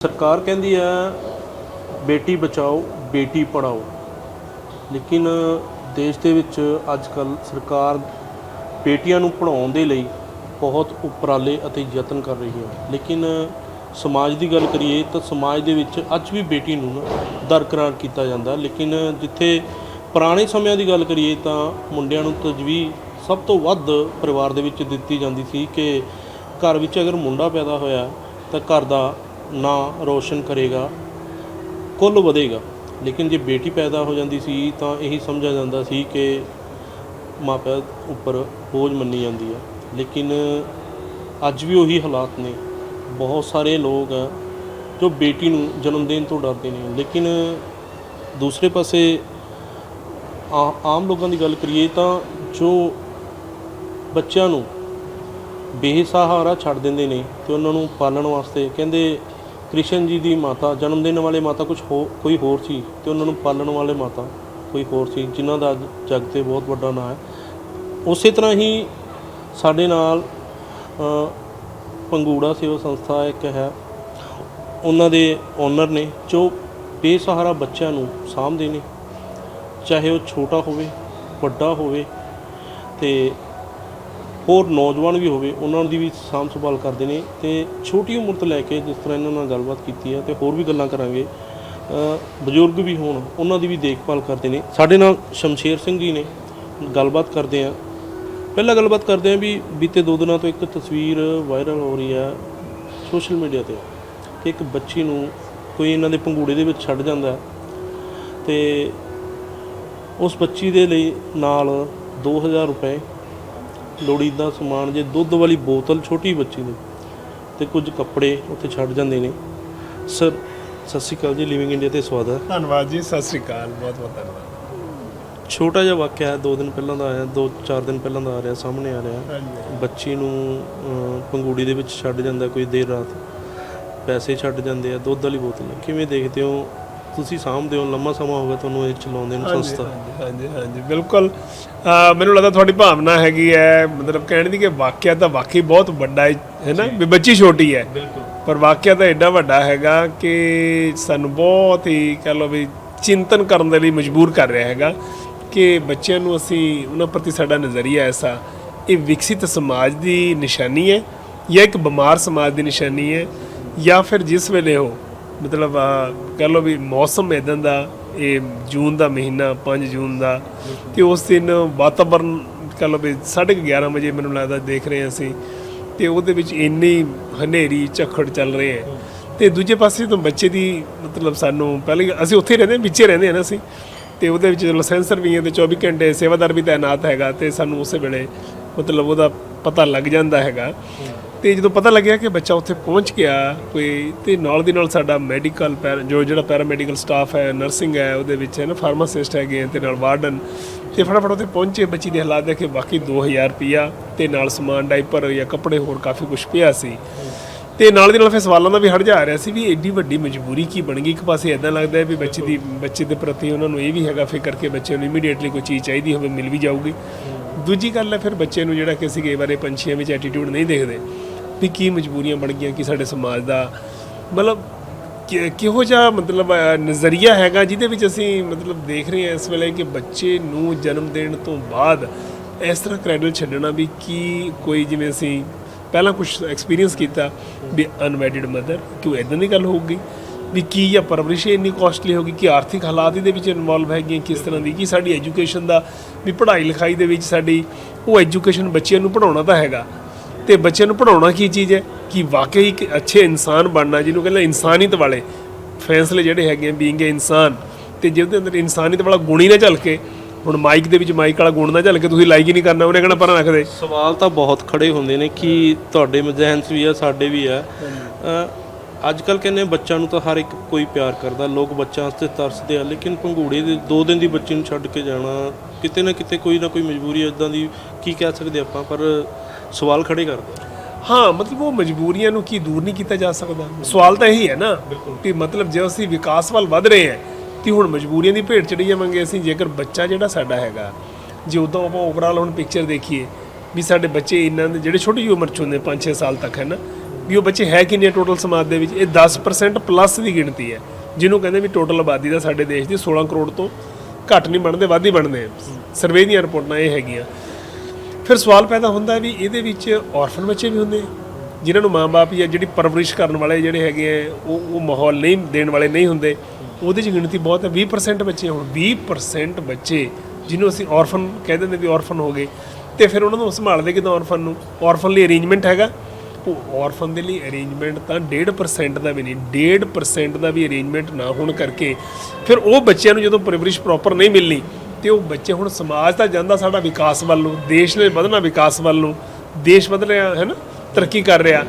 ਸਰਕਾਰ ਕਹਿੰਦੀ ਆ ਬੇਟੀ ਬਚਾਓ, ਬੇਟੀ ਪੜਾਓ ਲੇਕਿਨ ਦੇਸ਼ ਦੇ ਵਿੱਚ ਅੱਜ ਕੱਲ ਸਰਕਾਰ ਬੇਟੀਆਂ ਨੂੰ ਪੜਾਉਣ ਦੇ ਲਈ ਬਹੁਤ ਉਪਰਾਲੇ ਅਤੇ ਯਤਨ ਕਰ ਰਹੀ ਹੈ। ਲੇਕਿਨ ਸਮਾਜ ਦੀ ਗੱਲ ਕਰੀਏ ਤਾਂ ਸਮਾਜ ਦੇ ਵਿੱਚ ਅੱਜ ਵੀ ਬੇਟੀ ਨੂੰ ਦਰਕਰਾਰ ਕੀਤਾ ਜਾਂਦਾ। ਲੇਕਿਨ ਜਿੱਥੇ ਪੁਰਾਣੇ ਸਮਿਆਂ ਦੀ ਗੱਲ ਕਰੀਏ ਤਾਂ ਮੁੰਡਿਆਂ ਨੂੰ ਤਜਵੀਜ਼ ਸਭ ਤੋਂ ਵੱਧ ਪਰਿਵਾਰ ਦੇ ਵਿੱਚ ਦਿੱਤੀ ਜਾਂਦੀ ਸੀ ਕਿ ਘਰ ਵਿੱਚ ਅਗਰ ਮੁੰਡਾ ਪੈਦਾ ਹੋਇਆ ਤਾਂ ਘਰ ਦਾ ਨਾਂ ਰੋਸ਼ਨ ਕਰੇਗਾ, ਕੁੱਲ ਵਧੇਗਾ। ਲੇਕਿਨ ਜੇ ਬੇਟੀ ਪੈਦਾ ਹੋ ਜਾਂਦੀ ਸੀ ਤਾਂ ਇਹੀ ਸਮਝਿਆ ਜਾਂਦਾ ਸੀ ਕਿ ਮਾਪਿਆਂ ਉੱਪਰ ਬੋਝ ਮੰਨੀ ਜਾਂਦੀ ਹੈ। ਲੇਕਿਨ ਅੱਜ ਵੀ ਉਹੀ ਹਾਲਾਤ ਨੇ। ਬਹੁਤ ਸਾਰੇ ਲੋਕ ਆ ਜੋ ਬੇਟੀ ਨੂੰ ਜਨਮ ਦੇਣ ਤੋਂ ਡਰਦੇ ਨੇ। ਲੇਕਿਨ ਦੂਸਰੇ ਪਾਸੇ ਆ- ਆਮ ਲੋਕਾਂ ਦੀ ਗੱਲ ਕਰੀਏ ਤਾਂ ਜੋ ਬੱਚਿਆਂ ਨੂੰ ਬੇਸਹਾਰਾ ਛੱਡ ਦਿੰਦੇ ਨੇ ਤੇ ਉਹਨਾਂ ਨੂੰ ਪਾਲਣ ਵਾਸਤੇ ਕਹਿੰਦੇ ਕ੍ਰਿਸ਼ਨ ਜੀ ਦੀ ਮਾਤਾ, ਜਨਮ ਦੇਣ ਵਾਲੇ ਮਾਤਾ ਕੁਝ ਹੋ, ਕੋਈ ਹੋਰ ਸੀ ਤੇ ਉਹਨਾਂ ਨੂੰ ਪਾਲਣ ਵਾਲੇ ਮਾਤਾ ਕੋਈ ਹੋਰ ਸੀ ਜਿਨ੍ਹਾਂ ਦਾ ਅੱਜ ਜਗ ਤੇ ਬਹੁਤ ਵੱਡਾ ਨਾਂ ਹੈ। ਉਸੇ ਤਰ੍ਹਾਂ ਹੀ ਸਾਡੇ ਨਾਲ ਪੰਗੂੜਾ ਸੇਵਾ ਸੰਸਥਾ ਇੱਕ ਹੈ। ਉਹਨਾਂ ਦੇ ਓਨਰ ਨੇ, ਜੋ ਬੇਸਹਾਰਾ ਬੱਚਿਆਂ ਨੂੰ ਸਾਂਭਦੇ ਨੇ। ਚਾਹੇ ਉਹ ਛੋਟਾ ਹੋਵੇ, ਵੱਡਾ ਹੋਵੇ ਤੇ ਹੋਰ ਨੌਜਵਾਨ ਵੀ ਹੋਵੇ, ਉਹਨਾਂ ਦੀ ਵੀ ਸਾਂਭ ਸੰਭਾਲ ਕਰਦੇ ਨੇ ਤੇ ਛੋਟੀ ਉਮਰ ਤੋਂ ਲੈ ਕੇ ਜਿਸ ਤਰ੍ਹਾਂ ਇਹਨਾਂ ਨਾਲ ਗੱਲਬਾਤ ਕੀਤੀ ਹੈ ਤੇ ਹੋਰ ਵੀ ਗੱਲਾਂ ਕਰਾਂਗੇ ਬਜ਼ੁਰਗ ਵੀ ਹੋਣ, ਉਹਨਾਂ ਦੀ ਵੀ ਦੇਖਭਾਲ ਕਰਦੇ ਨੇ। ਸਾਡੇ ਨਾਲ ਸ਼ਮਸ਼ੇਰ ਸਿੰਘ ਜੀ ਨੇ ਗੱਲਬਾਤ ਕਰਦੇ ਆ। ਪਹਿਲਾਂ ਗੱਲਬਾਤ ਕਰਦੇ ਆ ਵੀ ਬੀਤੇ ਦੋ ਦਿਨਾਂ ਤੋਂ ਇੱਕ ਤਸਵੀਰ ਵਾਇਰਲ ਹੋ ਰਹੀ ਹੈ ਸੋਸ਼ਲ ਮੀਡੀਆ ਤੇ ਕਿ ਇੱਕ ਬੱਚੀ ਨੂੰ ਕੋਈ ਇਹਨਾਂ ਦੇ ਪੰਗੂੜੇ ਦੇ ਵਿੱਚ ਛੱਡ ਜਾਂਦਾ ਹੈ ਤੇ ਉਸ ਬੱਚੀ ਦੇ ਲਈ ਨਾਲ 2000 ਰੁਪਏ ਲੋੜੀਂਦਾ ਸਮਾਨ ਜੇ ਦੁੱਧ ਵਾਲੀ ਬੋਤਲ ਛੋਟੀ ਬੱਚੀ ਦੀ ਤੇ ਕੁਝ ਕੱਪੜੇ ਉੱਥੇ ਛੱਡ ਜਾਂਦੇ ਨੇ। ਸਰ ਸਤਿ ਸ਼੍ਰੀ ਅਕਾਲ ਜੀ ਲਿਵਿੰਗ ਇੰਡੀਆ ਤੇ ਸਵਾਗਤ ਹੈ। ਧੰਨਵਾਦ ਜੀ ਸਤਿ ਸ੍ਰੀ ਅਕਾਲ ਬਹੁਤ ਬਹੁਤ ਧੰਨਵਾਦ। ਛੋਟਾ ਜਿਹਾ ਵਾਕਿਆ ਹੈ ਦੋ ਦਿਨ ਪਹਿਲਾਂ ਦਾ ਆਇਆ ਦੋ ਚਾਰ ਦਿਨ ਪਹਿਲਾਂ ਦਾ ਆ ਰਿਹਾ ਸਾਹਮਣੇ ਆ ਰਿਹਾ। ਹਾਂਜੀ। ਬੱਚੀ ਨੂੰ ਅਹ, ਪੰਗੂੜੀ ਦੇ ਵਿੱਚ ਛੱਡ ਜਾਂਦਾ ਕੋਈ ਦੇਰ ਰਾਤ। ਪੈਸੇ ਛੱਡ ਜਾਂਦੇ ਆ ਦੁੱਧ ਵਾਲੀ ਬੋਤਲ। ਕਿਵੇਂ ਦੇਖਦੇ ਹੋ ਤੁਸੀਂ ਸਾਂਭਦੇ ਹੋ ਲੰਮਾ ਸਮਾਂ ਹੋ ਗਿਆ ਤੁਹਾਨੂੰ ਇਹ ਚਲਾਉਂਦੇ ਨੂੰ ਸੰਸਥਾ ਹਾਂਜੀ ਹਾਂਜੀ ਬਿਲਕੁਲ। ਮੈਨੂੰ ਲੱਗਦਾ ਤੁਹਾਡੀ ਭਾਵਨਾ ਹੈਗੀ ਹੈ ਮਤਲਬ ਕਹਿਣ ਦੀ ਕਿ ਵਾਕਿਆ ਤਾਂ ਵਾਕਈ ਬਹੁਤ ਵੱਡਾ ਹੈ ਹੈ ਨਾ? ਵੀ ਬੱਚੀ ਛੋਟੀ ਹੈ। ਬਿਲਕੁਲ। ਪਰ ਵਾਕਿਆ ਤਾਂ ਐਡਾ ਵੱਡਾ ਹੈਗਾ ਕਿ ਸਾਨੂੰ ਬਹੁਤ ਹੀ ਕਹ ਲਓ ਵੀ ਚਿੰਤਨ ਕਰਨ ਦੇ ਲਈ ਮਜਬੂਰ ਕਰ ਰਿਹਾ ਹੈਗਾ ਕਿ ਬੱਚਿਆਂ ਨੂੰ ਅਸੀਂ ਉਹਨਾਂ ਪ੍ਰਤੀ ਸਾਡਾ ਨਜ਼ਰੀਆ ਐਸਾ ਇਹ ਵਿਕਸਿਤ ਸਮਾਜ ਦੀ ਨਿਸ਼ਾਨੀ ਹੈ ਜਾਂ ਇੱਕ ਬਿਮਾਰ ਸਮਾਜ ਦੀ ਨਿਸ਼ਾਨੀ ਹੈ ਜਾਂ ਫਿਰ ਜਿਸ ਵੇਲੇ ਉਹ ਮਤਲਬ ਕਹਿ ਲਓ ਵੀ ਮੌਸਮ ਇਦਾਂ ਦਾ ਇਹ ਜੂਨ ਦਾ ਮਹੀਨਾ 5 ਜੂਨ ਦਾ ਤੇ ਉਸ ਦਿਨ ਵਾਤਾਵਰਨ ਕਹਿ ਲਓ ਵੀ 11:30 ਵਜੇ ਮੈਨੂੰ ਲੱਗਦਾ ਦੇਖ ਰਹੇ ਹਾਂ ਅਸੀਂ ਤੇ ਉਹਦੇ ਵਿੱਚ ਇੰਨੀ ਹਨੇਰੀ ਝੱਖੜ ਚੱਲ ਰਹੇ ਹੈ। ਤੇ ਦੂਜੇ ਪਾਸੇ ਤੋਂ ਬੱਚੇ ਦੀ ਮਤਲਬ ਸਾਨੂੰ ਪਹਿਲੇ ਅਸੀਂ ਉੱਥੇ ਹੀ ਰਹਿੰਦੇ ਹਾਂ, ਵਿੱਚੇ ਰਹਿੰਦੇ ਹਾਂ ਨਾ ਅਸੀਂ ਤੇ ਉਹਦੇ ਵਿੱਚ ਜਦੋਂ ਸੈਂਸਰ ਵੀ ਹੈ ਤੇ 24 ਘੰਟੇ ਸੇਵਾਦਾਰ ਵੀ ਤਾਇਨਾਤ ਹੈਗਾ ਤੇ ਸਾਨੂੰ ਉਸੇ ਵੇਲੇ ਮਤਲਬ ਉਹਦਾ ਪਤਾ ਲੱਗ ਜਾਂਦਾ ਹੈਗਾ। ਤੇ ਜਦੋਂ ਪਤਾ ਲੱਗਿਆ ਕਿ ਬੱਚਾ ਉੱਥੇ ਪਹੁੰਚ ਗਿਆ, ਕੋਈ ਤੇ ਨਾਲ ਦੀ ਨਾਲ ਸਾਡਾ ਮੈਡੀਕਲ ਜੋ ਜਿਹੜਾ ਪੈਰਾਮੈਡੀਕਲ ਸਟਾਫ ਹੈ ਨਰਸਿੰਗ ਹੈ, ਉਹਦੇ ਵਿੱਚ ਹੈ ਨਾ ਫਾਰਮਾਸਿਸਟ ਹੈਗੇ ਤੇ ਨਾਲ ਵਾਰਡਨ ਤੇ ਫਟਾਫਟ ਉੱਥੇ ਪਹੁੰਚੇ। ਬੱਚੀ ਦੇ ਹਾਲਾਤ ਦੇਖੇ, ਬਾਕੀ 2000 ਰੁਪਿਆ ਤੇ ਨਾਲ ਸਮਾਨ ਡਾਈਪਰ ਜਾਂ ਕੱਪੜੇ ਹੋਰ ਕਾਫੀ ਕੁਝ ਪਿਆ ਸੀ। ਤੇ ਨਾਲ ਦੀ ਨਾਲ ਫਿਰ ਸਵਾਲਾਂ ਦਾ ਵੀ ਹਟ ਜਾ ਰਿਹਾ ਸੀ ਵੀ ਐਡੀ ਵੱਡੀ ਮਜਬੂਰੀ ਕੀ ਬਣ ਗਈ। ਇੱਕ ਪਾਸੇ ਇਦਾਂ ਲੱਗਦਾ ਹੈ ਵੀ ਬੱਚੇ ਦੀ ਬੱਚੇ ਦੇ ਪ੍ਰਤੀ ਉਹਨਾਂ ਨੂੰ ਇਹ ਵੀ ਹੈਗਾ ਫਿਕਰ ਕਿ ਬੱਚੇ ਨੂੰ ਇਮੀਡੀਏਟਲੀ ਕੋਈ ਚੀਜ਼ ਚਾਹੀਦੀ ਹੋਵੇ, ਮਿਲ ਵੀ ਜਾਊਗੀ। ਦੂਜੀ ਗੱਲ ਹੈ ਫਿਰ ਬੱਚੇ ਨੂੰ ਜਿਹੜਾ ਕਿ ਅਸੀਂ ਕਈ ਵਾਰੇ ਪੰਛੀਆਂ ਵਿੱਚ ਐਟੀਟਿਊਡ ਨਹੀਂ ਦੇਖਦੇ। ਵੀ ਕੀ ਮਜਬੂਰੀਆਂ ਬਣ ਗਈਆਂ ਕਿ ਸਾਡੇ ਸਮਾਜ ਦਾ ਮਤਲਬ ਕਿ- ਕਿਹੋ ਜਿਹਾ ਮਤਲਬ ਅਹ, ਨਜ਼ਰੀਆ ਹੈਗਾ ਜਿਹਦੇ ਵਿੱਚ ਅਸੀਂ ਮਤਲਬ ਦੇਖ ਰਹੇ ਹਾਂ ਇਸ ਵੇਲੇ ਕਿ ਬੱਚੇ ਨੂੰ ਜਨਮ ਦੇਣ ਤੋਂ ਬਾਅਦ ਇਸ ਤਰ੍ਹਾਂ ਕ੍ਰੈਡਲ ਛੱਡਣਾ ਵੀ ਕੀ ਕੋਈ ਜਿਵੇਂ ਅਸੀਂ ਪਹਿਲਾਂ ਕੁਝ ਐਕਸਪੀਰੀਅੰਸ ਕੀਤਾ ਵੀ ਅਨਵੈਡਿਡ ਮਦਰ ਕਿਉਂ ਇਦਾਂ ਦੀ ਗੱਲ ਹੋਊਗੀ? ਵੀ ਕੀ ਜਾਂ ਪਰਵਰਿਸ਼ ਹੀ ਇੰਨੀ ਕਾਸਟਲੀ ਹੋਗੀ ਕਿ ਆਰਥਿਕ ਹਾਲਾਤ ਇਹਦੇ ਵਿੱਚ ਇਨਵੋਲਵ ਹੈਗੀਆਂ ਕਿਸ ਤਰ੍ਹਾਂ ਦੀ? ਕੀ ਸਾਡੀ ਐਜੂਕੇਸ਼ਨ ਦਾ ਵੀ ਪੜ੍ਹਾਈ ਲਿਖਾਈ ਦੇ ਵਿੱਚ ਸਾਡੀ ਉਹ ਐਜੂਕੇਸ਼ਨ ਬੱਚਿਆਂ ਨੂੰ ਪੜਾਉਣਾ ਤਾਂ ਹੈਗਾ। ਤੇ ਬੱਚਿਆਂ ਨੂੰ ਪੜਾਉਣਾ ਕੀ ਚੀਜ਼ ਹੈ? ਕਿ ਵਾਕਈ ਇੱਕ ਅੱਛੇ ਇਨਸਾਨ ਬਣਨਾ, ਜਿਹਨੂੰ ਕਹਿੰਦੇ ਇਨਸਾਨੀਅਤ ਵਾਲੇ ਫੈਸਲੇ ਜਿਹੜੇ ਹੈਗੇ ਬੀਇੰਗ ਅ ਇਨਸਾਨ। ਤੇ ਜਿਹਦੇ ਅੰਦਰ ਇਨਸਾਨੀਅਤ ਵਾਲਾ ਗੁਣ ਹੀ ਨਾ ਝਲ ਕੇ ਹੁਣ ਮਾਈਕ ਦੇ ਵਿੱਚ ਮਾਈਕ ਵਾਲਾ ਗੁਣ ਨਾ ਝਲ ਕੇ ਤੁਸੀਂ ਲਾਈਕ ਹੀ ਨਹੀਂ ਕਰਨਾ, ਉਹਨੇ ਕਹਿਣਾ ਪਰਾਂ ਰੱਖ ਦੇ ਸਵਾਲ ਤਾਂ ਬਹੁਤ ਖੜੇ ਹੁੰਦੇ ਨੇ ਕਿ ਤੁਹਾਡੇ ਮਜ਼ਹਿਨ 'ਚ ਵੀ ਆ, ਸਾਡੇ ਵੀ ਆ। ਅੱਜ ਕੱਲ ਕਹਿੰਦੇ ਬੱਚਿਆਂ ਨੂੰ ਤਾਂ ਹਰ ਇੱਕ ਕੋਈ ਪਿਆਰ ਕਰਦਾ, ਲੋਕ ਬੱਚਿਆਂ ਵਾਸਤੇ ਤਰਸਦੇ ਆ, ਲੇਕਿਨ ਪੰਘੂੜੇ ਦੇ ਦੋ ਦਿਨ ਦੀ ਬੱਚੀ ਨੂੰ ਛੱਡ ਕੇ ਜਾਣਾ, ਕਿਤੇ ਨਾ ਕਿਤੇ ਕੋਈ ਨਾ ਕੋਈ ਮਜਬੂਰੀ ਇਦਾਂ ਦੀ, ਕੀ ਕਹਿ ਸਕਦੇ ਆਪਾਂ, ਪਰ ਸਵਾਲ ਖੜੇ ਕਰਦਾ ਹਾਂ ਮਤਲਬ ਉਹ ਮਜਬੂਰੀਆਂ ਨੂੰ ਕੀ ਦੂਰ ਨਹੀਂ ਕੀਤਾ ਜਾ ਸਕਦਾ? ਸਵਾਲ ਤਾਂ ਇਹੀ ਹੈ ਨਾ ਕਿ ਮਤਲਬ ਜੇ ਅਸੀਂ ਵਿਕਾਸ ਵੱਲ ਵਧ ਰਹੇ ਹਾਂ ਤੇ ਹੁਣ ਮਜਬੂਰੀਆਂ ਦੀ ਭੇਟ ਚੜੀ ਜਾਵਾਂਗੇ ਅਸੀਂ ਜੇਕਰ ਬੱਚਾ ਜਿਹੜਾ ਸਾਡਾ ਹੈਗਾ ਜੇ ਉਦੋਂ ਆਪਾਂ ਓਵਰਆਲ ਹੁਣ ਪਿਕਚਰ ਦੇਖੀਏ ਵੀ ਸਾਡੇ ਬੱਚੇ ਇਹਨਾਂ ਦੇ ਜਿਹੜੇ ਛੋਟੀ ਉਮਰ ਚ ਹੁੰਦੇ 5-6 ਸਾਲ ਤੱਕ ਹੈ ਨਾ ਵੀ ਉਹ ਬੱਚੇ ਹੈ ਕਿੰਨੇ ਟੋਟਲ ਸਮਾਜ ਦੇ ਵਿੱਚ? ਇਹ 10% ਪਲੱਸ ਦੀ ਗਿਣਤੀ ਹੈ ਜਿਹਨੂੰ ਕਹਿੰਦੇ ਵੀ ਟੋਟਲ ਆਬਾਦੀ ਦਾ ਸਾਡੇ ਦੇਸ਼ ਦੀ 16 ਕਰੋੜ ਤੋਂ ਘੱਟ ਨਹੀਂ ਬਣਦੇ ਵੱਧ ਹੀ ਬਣਦੇ ਸਰਵੇ ਦੀਆਂ ਰਿਪੋਰਟਾਂ ਇਹ ਹੈਗੀਆਂ। ਫਿਰ ਸਵਾਲ ਪੈਦਾ ਹੁੰਦਾ ਵੀ ਇਹਦੇ ਵਿੱਚ ਔਰਫਨ ਬੱਚੇ ਵੀ ਹੁੰਦੇ ਆ, ਜਿਨ੍ਹਾਂ ਨੂੰ ਮਾਂ-ਬਾਪ ਜਾਂ ਜਿਹੜੀ ਪਰਵਰਿਸ਼ ਕਰਨ ਵਾਲੇ ਜਿਹੜੇ ਹੈਗੇ ਆ ਉਹ ਉਹ ਮਾਹੌਲ ਨਹੀਂ ਦੇਣ ਵਾਲੇ ਨਹੀਂ ਹੁੰਦੇ। ਉਹਦੇ 'ਚ ਗਿਣਤੀ ਬਹੁਤ ਹੈ 20% ਬੱਚੇ ਹੁਣ। 20% ਬੱਚੇ ਜਿਹਨੂੰ ਅਸੀਂ ਔਰਫਨ ਕਹਿ ਦਿੰਦੇ ਵੀ ਔਰਫਨ ਹੋ ਗਏ। ਤੇ ਫਿਰ ਉਹਨਾਂ ਨੂੰ ਸੰਭਾਲਦੇ ਕਿਦਾਂ ਔਰਫਨ ਨੂੰ? ਔਰਫਨ ਲਈ ਅਰੇਂਜਮੈਂਟ ਹੈਗਾ। ਉਹ ਔਰਫਨ ਦੇ ਲਈ ਅਰੇਂਜਮੈਂਟ ਤਾਂ 1.5% ਦਾ ਵੀ ਨਹੀਂ 1.5% ਦਾ ਵੀ ਅਰੇਂਜਮੈਂਟ ਨਾ ਹੋਣ ਕਰਕੇ ਫਿਰ ਉਹ ਬੱਚਿਆਂ ਨੂੰ ਜਦੋਂ ਪਰਵਰਿਸ਼ ਪ੍ਰੋਪਰ ਨਹੀਂ ਮਿਲਣੀ ਤੇ ਉਹ ਬੱਚੇ ਹੁਣ ਸਮਾਜ ਤਾਂ ਜਾਂਦਾ ਸਾਡਾ ਵਿਕਾਸ ਵੱਲ ਨੂੰ, ਦੇਸ਼ ਨੇ ਵਧਣਾ ਵਿਕਾਸ ਵੱਲ ਨੂੰ, ਦੇਸ਼ ਵਧ ਰਿਹਾ, ਹੈ ਨਾ, ਤਰੱਕੀ ਕਰ ਰਿਹਾ।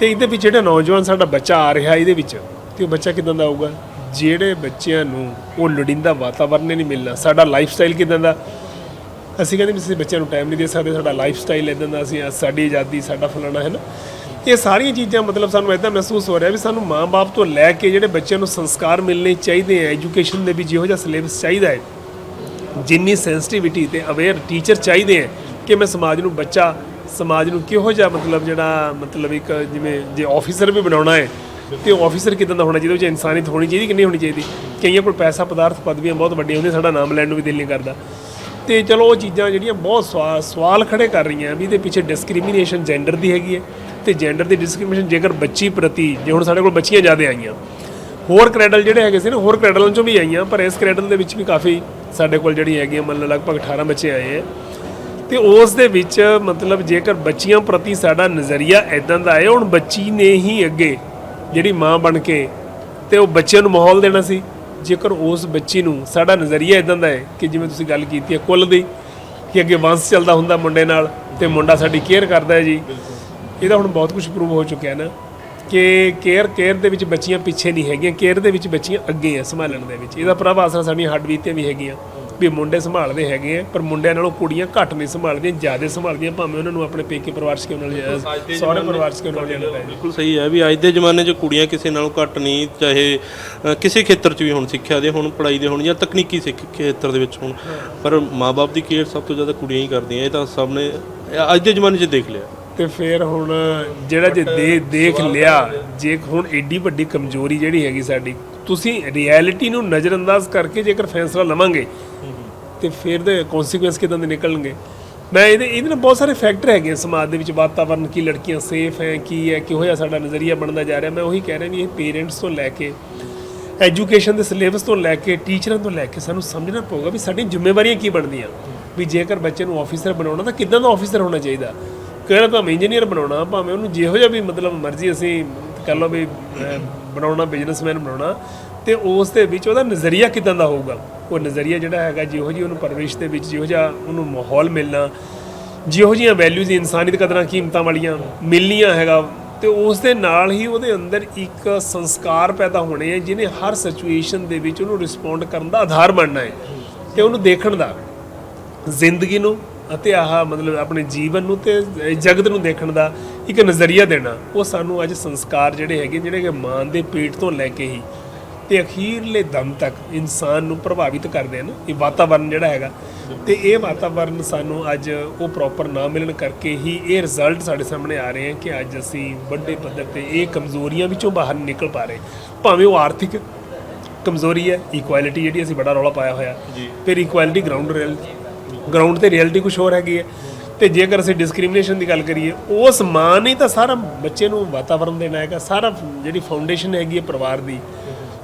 ਤੇ ਇਹਦੇ ਵਿੱਚ ਜਿਹੜਾ ਨੌਜਵਾਨ ਸਾਡਾ ਬੱਚਾ ਆ ਰਿਹਾ ਇਹਦੇ ਵਿੱਚ, ਤੇ ਉਹ ਬੱਚਾ ਕਿਦਾਂ ਦਾ ਆਊਗਾ ਜਿਹੜੇ ਬੱਚਿਆਂ ਨੂੰ ਉਹ ਲੋੜੀਂਦਾ ਵਾਤਾਵਰਨ ਹੀ ਨਹੀਂ ਮਿਲਣਾ, ਸਾਡਾ ਲਾਈਫ ਸਟਾਈਲ ਕਿਦਾਂ ਦਾ? ਅਸੀਂ ਕਹਿੰਦੇ ਵੀ ਅਸੀਂ ਬੱਚਿਆਂ ਨੂੰ ਟਾਈਮ ਨਹੀਂ ਦੇ ਸਕਦੇ, ਸਾਡਾ ਲਾਈਫ ਸਟਾਈਲ ਇਦਾਂ ਦਾ ਅਸੀਂ, ਸਾਡੀ ਆਜ਼ਾਦੀ, ਸਾਡਾ ਫਲਾਣਾ, ਹੈ ਨਾ। ਇਹ ਸਾਰੀਆਂ ਚੀਜ਼ਾਂ ਮਤਲਬ ਸਾਨੂੰ ਇਦਾਂ ਮਹਿਸੂਸ ਹੋ ਰਿਹਾ ਵੀ ਸਾਨੂੰ ਮਾਂ-ਬਾਪ ਤੋਂ ਲੈ ਕੇ ਜਿਹੜੇ ਬੱਚਿਆਂ ਨੂੰ ਸੰਸਕਾਰ ਮਿਲਣੇ ਚਾਹੀਦੇ ਆ ਐਜੂਕੇਸ਼ਨ ਦੇ ਵਿੱਚ ਜਿਹੋ ਜਿਹਾ ਸਿਲੇਬਸ ਚਾਹੀਦਾ ਹੈ ਜਿੰਨੀ ਸੈਂਸਿਟੀਵਿਟੀ ਤੇ ਅਵੇਅਰ ਟੀਚਰ ਚਾਹੀਦੇ ਆ ਕਿ ਮੈਂ ਸਮਾਜ ਨੂੰ ਬੱਚਾ, ਸਮਾਜ ਨੂੰ ਕਿਹੋ ਜਿਹਾ ਮਤਲਬ ਜਿਹੜਾ, ਮਤਲਬ ਇੱਕ ਜਿਵੇਂ ਜੇ ਆਫੀਸਰ ਵੀ ਬਣਾਉਣਾ ਹੈ, ਤੇ ਉਹ ਆਫੀਸਰ ਕਿਦਾਂ ਦਾ ਹੋਣਾ ਚਾਹੀਦਾ, ਉਹ 'ਚ ਇਨਸਾਨੀਅਤ ਹੋਣੀ ਚਾਹੀਦੀ ਕਿ ਨਹੀਂ ਹੋਣੀ ਚਾਹੀਦੀ? ਕਈਆਂ ਕੋਲ ਪੈਸਾ, ਪਦਾਰਥ, ਪਦਵੀਆਂ ਬਹੁਤ ਵੱਡੀਆਂ ਹੁੰਦੀਆਂ, ਸਾਡਾ ਨਾਮ ਲੈਣ ਨੂੰ ਵੀ ਦਿਲ ਨਹੀਂ ਕਰਦਾ। ਤੇ ਚਲੋ ਉਹ ਚੀਜ਼ਾਂ ਜਿਹੜੀਆਂ ਬਹੁਤ ਸਵਾ- ਸਵਾਲ ਖੜੇ ਕਰ ਰਹੀਆਂ ਵੀ ਇਹਦੇ ਪਿੱਛੇ ਡਿਸਕ੍ਰਿਮੀਨੇਸ਼ਨ ਜੈਂਡਰ ਦੀ ਹੈਗੀ ਹੈ, ਤੇ ਜੈਂਡਰ ਦੀ ਡਿਸਕ੍ਰਿਮੀਨੇਸ਼ਨ ਜੇਕਰ ਬੱਚੀ ਪ੍ਰਤੀ, ਜੇ ਹੁਣ ਸਾਡੇ ਕੋਲ ਬੱਚੀਆਂ ਜ਼ਿਆਦਾ ਆਈਆਂ, ਹੋਰ ਕ੍ਰੈਡਲ ਜਿਹੜੇ ਹੈਗੇ ਸੀ ਨਾ, ਹੋਰ ਕ੍ਰੈਡਲਾਂ ਚੋਂ ਵੀ ਆਈਆਂ, ਪਰ ਇਸ ਕ੍ਰੈਡਲ ਦੇ ਵਿੱਚ ਵੀ ਕਾਫੀ ਸਾਡੇ ਕੋਲ ਜਿਹੜੀ ਹੈਗੀਆਂ ਮਤਲਬ ਲਗਭਗ 18 ਬੱਚੇ ਆਏ ਹੈ ਤੇ ਉਸ ਦੇ ਵਿੱਚ ਮਤਲਬ ਜੇਕਰ ਬੱਚੀਆਂ ਪ੍ਰਤੀ ਸਾਡਾ ਨਜ਼ਰੀਆ ਇਦਾਂ ਦਾ ਹੈ ਹੁਣ ਬੱਚੀ ਨੇ ਹੀ ਅੱਗੇ ਜਿਹੜੀ ਮਾਂ ਬਣ ਕੇ ਤੇ ਉਹ ਬੱਚਿਆਂ ਨੂੰ ਮਾਹੌਲ ਦੇਣਾ ਸੀ। ਜੇਕਰ ਉਸ ਬੱਚੀ ਨੂੰ ਸਾਡਾ ਨਜ਼ਰੀਆ ਇਦਾਂ ਦਾ ਹੈ ਕਿ ਜਿਵੇਂ ਤੁਸੀਂ ਗੱਲ ਕੀਤੀ ਹੈ ਕੁੱਲ ਦੀ ਕਿ ਅੱਗੇ ਵੰਸ਼ ਚੱਲਦਾ ਹੁੰਦਾ ਮੁੰਡੇ ਨਾਲ ਤੇ ਮੁੰਡਾ ਸਾਡੀ ਕੇਅਰ ਕਰਦਾ ਹੈ ਜੀ। ਇਹਦਾ ਹੁਣ ਬਹੁਤ ਕੁਝ ਪ੍ਰੂਵ ਹੋ ਚੁੱਕਿਆ ਨਾ। ਕਿ ਕੇਅਰ ਕੇਅਰ ਦੇ ਵਿੱਚ ਬੱਚੀਆਂ ਪਿੱਛੇ ਨਹੀਂ ਹੈਗੀਆਂ ਕੇਅਰ ਦੇ ਵਿੱਚ ਬੱਚੀਆਂ ਅੱਗੇ ਆ ਸੰਭਾਲਣ ਦੇ ਵਿੱਚ। ਇਹਦਾ ਪ੍ਰਭਾਵ ਅਸਰ ਸਾਡੀਆਂ ਹੱਡ ਬੀਤੀਆਂ ਵੀ ਹੈਗੀਆਂ ਵੀ ਮੁੰਡੇ ਸੰਭਾਲਦੇ ਹੈਗੇ ਆ ਪਰ ਮੁੰਡਿਆਂ ਨਾਲੋਂ ਕੁੜੀਆਂ ਘੱਟ ਨਹੀਂ ਸੰਭਾਲਦੀਆਂ ਜ਼ਿਆਦਾ ਸੰਭਾਲਦੀਆਂ ਭਾਵੇਂ ਉਹਨਾਂ ਨੂੰ ਆਪਣੇ ਪੇਕੇ ਪਰਿਵਾਰ 'ਚ ਕਿਉਂ ਨਾਲ ਸਹੁਰੇ ਪਰਿਵਾਰ 'ਚ ਕਿਉਂ ਨਾਲ ਜਾਣਾ ਪਏ। ਬਿਲਕੁਲ ਸਹੀ ਹੈ ਵੀ ਅੱਜ ਦੇ ਜ਼ਮਾਨੇ 'ਚ ਕੁੜੀਆਂ ਕਿਸੇ ਨਾਲੋਂ ਘੱਟ ਨਹੀਂ ਚਾਹੇ ਕਿਸੇ ਖੇਤਰ 'ਚ ਵੀ ਹੁਣ ਸਿੱਖਿਆ ਦੇ ਹੁਣ ਪੜ੍ਹਾਈ ਦੇ ਹੁਣ ਜਾਂ ਤਕਨੀਕੀ ਸਿੱਖ ਖੇਤਰ ਦੇ ਵਿੱਚ ਹੁਣ। ਪਰ ਮਾਪੇ ਦੀ ਕੇਅਰ ਸਭ ਤੋਂ ਜ਼ਿਆਦਾ ਕੁੜੀਆਂ ਹੀ ਕਰਦੀਆਂ ਇਹ ਤਾਂ ਸਭ ਨੇ ਅੱਜ ਦੇ ਜ਼ਮਾਨੇ 'ਚ ਦੇਖ ਲਿਆ। ਤੇ ਫਿਰ ਹੁਣ ਜਿਹੜਾ ਜੇ ਦੇ ਦੇਖ ਲਿਆ ਜੇ ਹੁਣ ਏਡੀ ਵੱਡੀ ਕਮਜ਼ੋਰੀ ਜਿਹੜੀ ਹੈਗੀ ਸਾਡੀ ਤੁਸੀਂ ਰਿਐਲਿਟੀ ਨੂੰ ਨਜ਼ਰਅੰਦਾਜ਼ ਕਰਕੇ ਜੇਕਰ ਫੈਸਲਾ ਲਵਾਂਗੇ ਤੇ ਫਿਰ ਦੇ ਕਨਸੀਕੁਐਂਸ ਕਿਦਾਂ ਦੇ ਨਿਕਲਣਗੇ? ਮੈਂ ਇਹਦੇ ਇਹਦੇ ਨਾਲ ਬਹੁਤ ਸਾਰੇ ਫੈਕਟਰ ਹੈਗੇ ਆ ਸਮਾਜ ਦੇ ਵਿੱਚ ਵਾਤਾਵਰਨ ਕੀ ਲੜਕੀਆਂ ਸੇਫ ਹੈ ਕੀ ਹੈ ਕਿਹੋ ਜਿਹਾ ਸਾਡਾ ਨਜ਼ਰੀਆ ਬਣਦਾ ਜਾ ਰਿਹਾ। ਮੈਂ ਉਹੀ ਕਹਿ ਰਿਹਾ ਵੀ ਇਹ ਪੇਰੈਂਟਸ ਤੋਂ ਲੈ ਕੇ ਐਜੂਕੇਸ਼ਨ ਦੇ ਸਿਲੇਬਸ ਤੋਂ ਲੈ ਕੇ ਟੀਚਰਾਂ ਤੋਂ ਲੈ ਕੇ ਸਾਨੂੰ ਸਮਝਣਾ ਪਊਗਾ ਵੀ ਸਾਡੀਆਂ ਜ਼ਿੰਮੇਵਾਰੀਆਂ ਕੀ ਬਣਦੀਆਂ। ਵੀ ਜੇਕਰ ਬੱਚੇ ਨੂੰ ਆਫੀਸਰ ਬਣਾਉਣਾ ਤਾਂ ਕਿੱਦਾਂ ਦਾ ਆਫੀਸਰ ਹੋਣਾ ਚਾਹੀਦਾ? ਕਿਹੜਾ ਭਾਵੇਂ ਇੰਜੀਨੀਅਰ ਬਣਾਉਣਾ, ਭਾਵੇਂ ਉਹਨੂੰ ਜਿਹੋ ਜਿਹਾ ਵੀ ਮਤਲਬ ਮਰਜ਼ੀ ਅਸੀਂ ਕਰ ਲਓ ਵੀ ਬਣਾਉਣਾ ਬਿਜ਼ਨਸਮੈਨ ਬਣਾਉਣਾ, ਤੇ ਉਸ ਦੇ ਵਿੱਚ ਉਹਦਾ ਨਜ਼ਰੀਆ ਕਿਦਾਂ ਦਾ ਹੋਊਗਾ? ਉਹ ਨਜ਼ਰੀਆ ਜਿਹੜਾ ਹੈਗਾ, ਜਿਹੋ ਜਿਹੀ ਉਹਨੂੰ ਪਰਵਰਿਸ਼ ਦੇ ਵਿੱਚ, ਜਿਹੋ ਜਿਹਾ ਉਹਨੂੰ ਮਾਹੌਲ ਮਿਲਣਾ, ਜਿਹੋ ਜਿਹੀਆਂ ਵੈਲਿਊਜ਼ ਇਨਸਾਨੀਅਤ ਕਦਰਾਂ ਕੀਮਤਾਂ ਵਾਲੀਆਂ ਮਿਲਣੀਆਂ ਹੈਗਾ, ਤੇ ਉਸ ਦੇ ਨਾਲ ਹੀ ਉਹਦੇ ਅੰਦਰ ਇੱਕ ਸੰਸਕਾਰ ਪੈਦਾ ਹੋਣੇ ਆ, ਜਿਹਨੇ ਹਰ ਸਿਚੁਏਸ਼ਨ ਦੇ ਵਿੱਚ ਉਹਨੂੰ ਰਿਸਪੌਂਡ ਕਰਨ ਦਾ ਆਧਾਰ ਬਣਨਾ ਹੈ, ਤੇ ਉਹਨੂੰ ਦੇਖਣ ਦਾ, ਜ਼ਿੰਦਗੀ ਨੂੰ ਅਤੇ ਆਹ ਮਤਲਬ ਆਪਣੇ ਜੀਵਨ ਨੂੰ ਤੇ ਜਗਤ ਨੂੰ ਦੇਖਣ ਦਾ ਇੱਕ ਨਜ਼ਰੀਆ ਦੇਣਾ ਉਹ ਸਾਨੂੰ ਅੱਜ ਸੰਸਕਾਰ ਜਿਹੜੇ ਹੈਗੇ ਜਿਹੜੇ ਕਿ ਮਾਂ ਦੇ ਪੇਟ ਤੋਂ ਲੈ ਕੇ ਹੀ ਤੇ ਅਖੀਰਲੇ ਦਮ ਤੱਕ ਇਨਸਾਨ ਨੂੰ ਪ੍ਰਭਾਵਿਤ ਕਰਦੇ ਹਨ। ਇਹ ਵਾਤਾਵਰਨ ਜਿਹੜਾ ਹੈਗਾ ਤੇ ਇਹ ਵਾਤਾਵਰਨ ਸਾਨੂੰ ਅੱਜ ਉਹ ਪ੍ਰੋਪਰ ਨਾ ਮਿਲਣ ਕਰਕੇ ਹੀ ਇਹ ਰਿਜ਼ਲਟ ਸਾਡੇ ਸਾਹਮਣੇ ਆ ਰਹੇ ਹਨ ਕਿ ਅੱਜ ਅਸੀਂ ਵੱਡੇ ਪੱਧਰ ਤੇ ਇਹ ਕਮਜ਼ੋਰੀਆਂ ਵਿੱਚੋਂ ਬਾਹਰ ਨਿਕਲ ਪਾ ਰਹੇ ਭਾਵੇਂ ਉਹ ਆਰਥਿਕ ਕਮਜ਼ੋਰੀ ਹੈ ਇਕੁਐਲਿਟੀ ਜਿਹੜੀ ਅਸੀਂ ਬੜਾ ਰੌਲਾ ਪਾਇਆ ਹੋਇਆ। ਫਿਰ ਇਕੁਐਲਿਟੀ ਗਰਾਊਂਡ ਰਿਐਲਿਟੀ ਗਰਾਊਂਡ ਤੇ ਰਿਐਲਿਟੀ ਕੁਝ ਹੋਰ ਹੈਗੀ ਹੈ। ਤੇ ਜੇਕਰ ਅਸੀਂ ਡਿਸਕ੍ਰਿਮੀਨੇਸ਼ਨ ਦੀ ਗੱਲ ਕਰੀਏ ਉਹ ਸਮਾਨ ਹੀ ਤਾਂ ਸਾਰਾ ਬੱਚੇ ਨੂੰ ਵਾਤਾਵਰਣ ਦੇਣਾ ਹੈਗਾ, ਸਾਰਾ ਜਿਹੜੀ ਫਾਊਂਡੇਸ਼ਨ ਹੈਗੀ ਹੈ ਪਰਿਵਾਰ ਦੀ,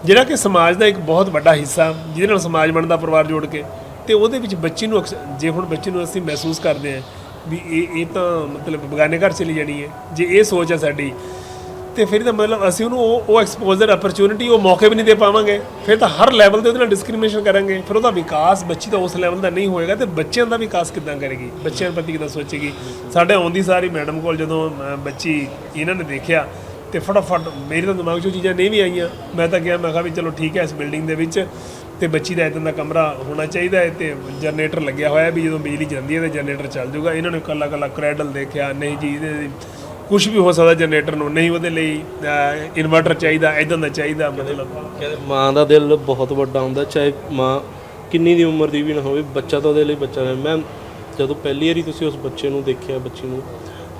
ਜਿਹੜਾ ਕਿ ਸਮਾਜ ਦਾ ਇੱਕ ਬਹੁਤ ਵੱਡਾ ਹਿੱਸਾ, ਜਿਹਦੇ ਨਾਲ ਸਮਾਜ ਬਣਦਾ ਪਰਿਵਾਰ ਜੋੜ ਕੇ, ਤੇ ਉਹਦੇ ਵਿੱਚ ਬੱਚੇ ਨੂੰ ਅਕਸ- ਜੇ ਹੁਣ ਬੱਚੇ ਨੂੰ ਅਸੀਂ ਮਹਿਸੂਸ ਕਰਦੇ ਹਾਂ ਵੀ ਇਹ ਇਹ ਤਾਂ ਮਤਲਬ ਬਗਾਨੇ ਘਰ ਚਲੀ ਜਾਣੀ ਹੈ, ਜੇ ਇਹ ਸੋਚ ਹੈ ਸਾਡੀ ਤੇ ਫਿਰ ਤਾਂ ਮਤਲਬ ਅਸੀਂ ਉਹਨੂੰ ਉਹ ਉਹ ਐਕਸਪੋਜ਼ਰ ਅਪਰਚੂਨਿਟੀ ਉਹ ਮੌਕੇ ਵੀ ਨਹੀਂ ਦੇ ਪਾਵਾਂਗੇ। ਫਿਰ ਤਾਂ ਹਰ ਲੈਵਲ ਤੇ ਉਹਦੇ ਨਾਲ ਡਿਸਕ੍ਰਿਮੀਨੇਸ਼ਨ ਕਰਾਂਗੇ। ਫਿਰ ਉਹਦਾ ਵਿਕਾਸ ਬੱਚੀ ਦਾ ਉਸ ਲੈਵਲ ਦਾ ਨਹੀਂ ਹੋਏਗਾ ਤੇ ਬੱਚਿਆਂ ਦਾ ਵਿਕਾਸ ਕਿੱਦਾਂ ਕਰੇਗੀ? ਬੱਚਿਆਂ ਪ੍ਰਤੀ ਕਿੱਦਾਂ ਸੋਚੇਗੀ? ਸਾਡੇ ਆਉਂਦੀ ਸਾਰੀ ਮੈਡਮ ਕੋਲ ਜਦੋਂ ਬੱਚੀ ਇਹਨਾਂ ਨੇ ਦੇਖਿਆ ਤੇ ਫਟਾਫਟ ਮੇਰੇ ਤਾਂ ਦਿਮਾਗ 'ਚ ਉਹ ਚੀਜ਼ਾਂ ਨਹੀਂ ਵੀ ਆਈਆਂ। ਮੈਂ ਤਾਂ ਕਿਹਾ, ਮੈਂ ਕਿਹਾ ਵੀ ਚਲੋ ਠੀਕ ਹੈ ਇਸ ਬਿਲਡਿੰਗ ਦੇ ਵਿੱਚ ਤੇ ਬੱਚੀ ਦਾ ਇਦਾਂ ਦਾ ਕਮਰਾ ਹੋਣਾ ਚਾਹੀਦਾ ਹੈ ਤੇ ਜਨਰੇਟਰ ਲੱਗਿਆ ਹੋਇਆ ਵੀ ਜਦੋਂ ਬਿਜਲੀ ਜਾਂਦੀ ਹੈ ਤੇ ਜਨਰੇਟਰ ਚੱਲ ਜਾਊਗਾ। ਇਹਨਾਂ ਨੇ ਕੱਲਾ ਕੱਲਾ ਕ੍ਰੈਡਲ ਦੇਖਿਆ, ਨਹੀਂ ਜੀ, ਇਹਦੇ ਕੁਝ ਵੀ ਹੋ ਸਕਦਾ ਜਨਰੇਟਰ ਨੂੰ ਨਹੀਂ ਉਹਦੇ ਲਈ ਇਨਵਰਟਰ ਚਾਹੀਦਾ ਇਦਾਂ ਦਾ ਚਾਹੀਦਾ ਮਤਲਬ। ਕਹਿੰਦੇ ਮਾਂ ਦਾ ਦਿਲ ਬਹੁਤ ਵੱਡਾ ਹੁੰਦਾ ਚਾਹੇ ਮਾਂ ਕਿੰਨੀ ਦੀ ਉਮਰ ਦੀ ਵੀ ਨਾ ਹੋਵੇ ਬੱਚਾ ਤਾਂ ਉਹਦੇ ਲਈ ਬੱਚਾ ਹੈ। ਮੈਂ ਜਦੋਂ ਪਹਿਲੀ ਵਾਰੀ ਤੁਸੀਂ ਉਸ ਬੱਚੇ ਨੂੰ ਦੇਖਿਆ ਬੱਚੀ ਨੂੰ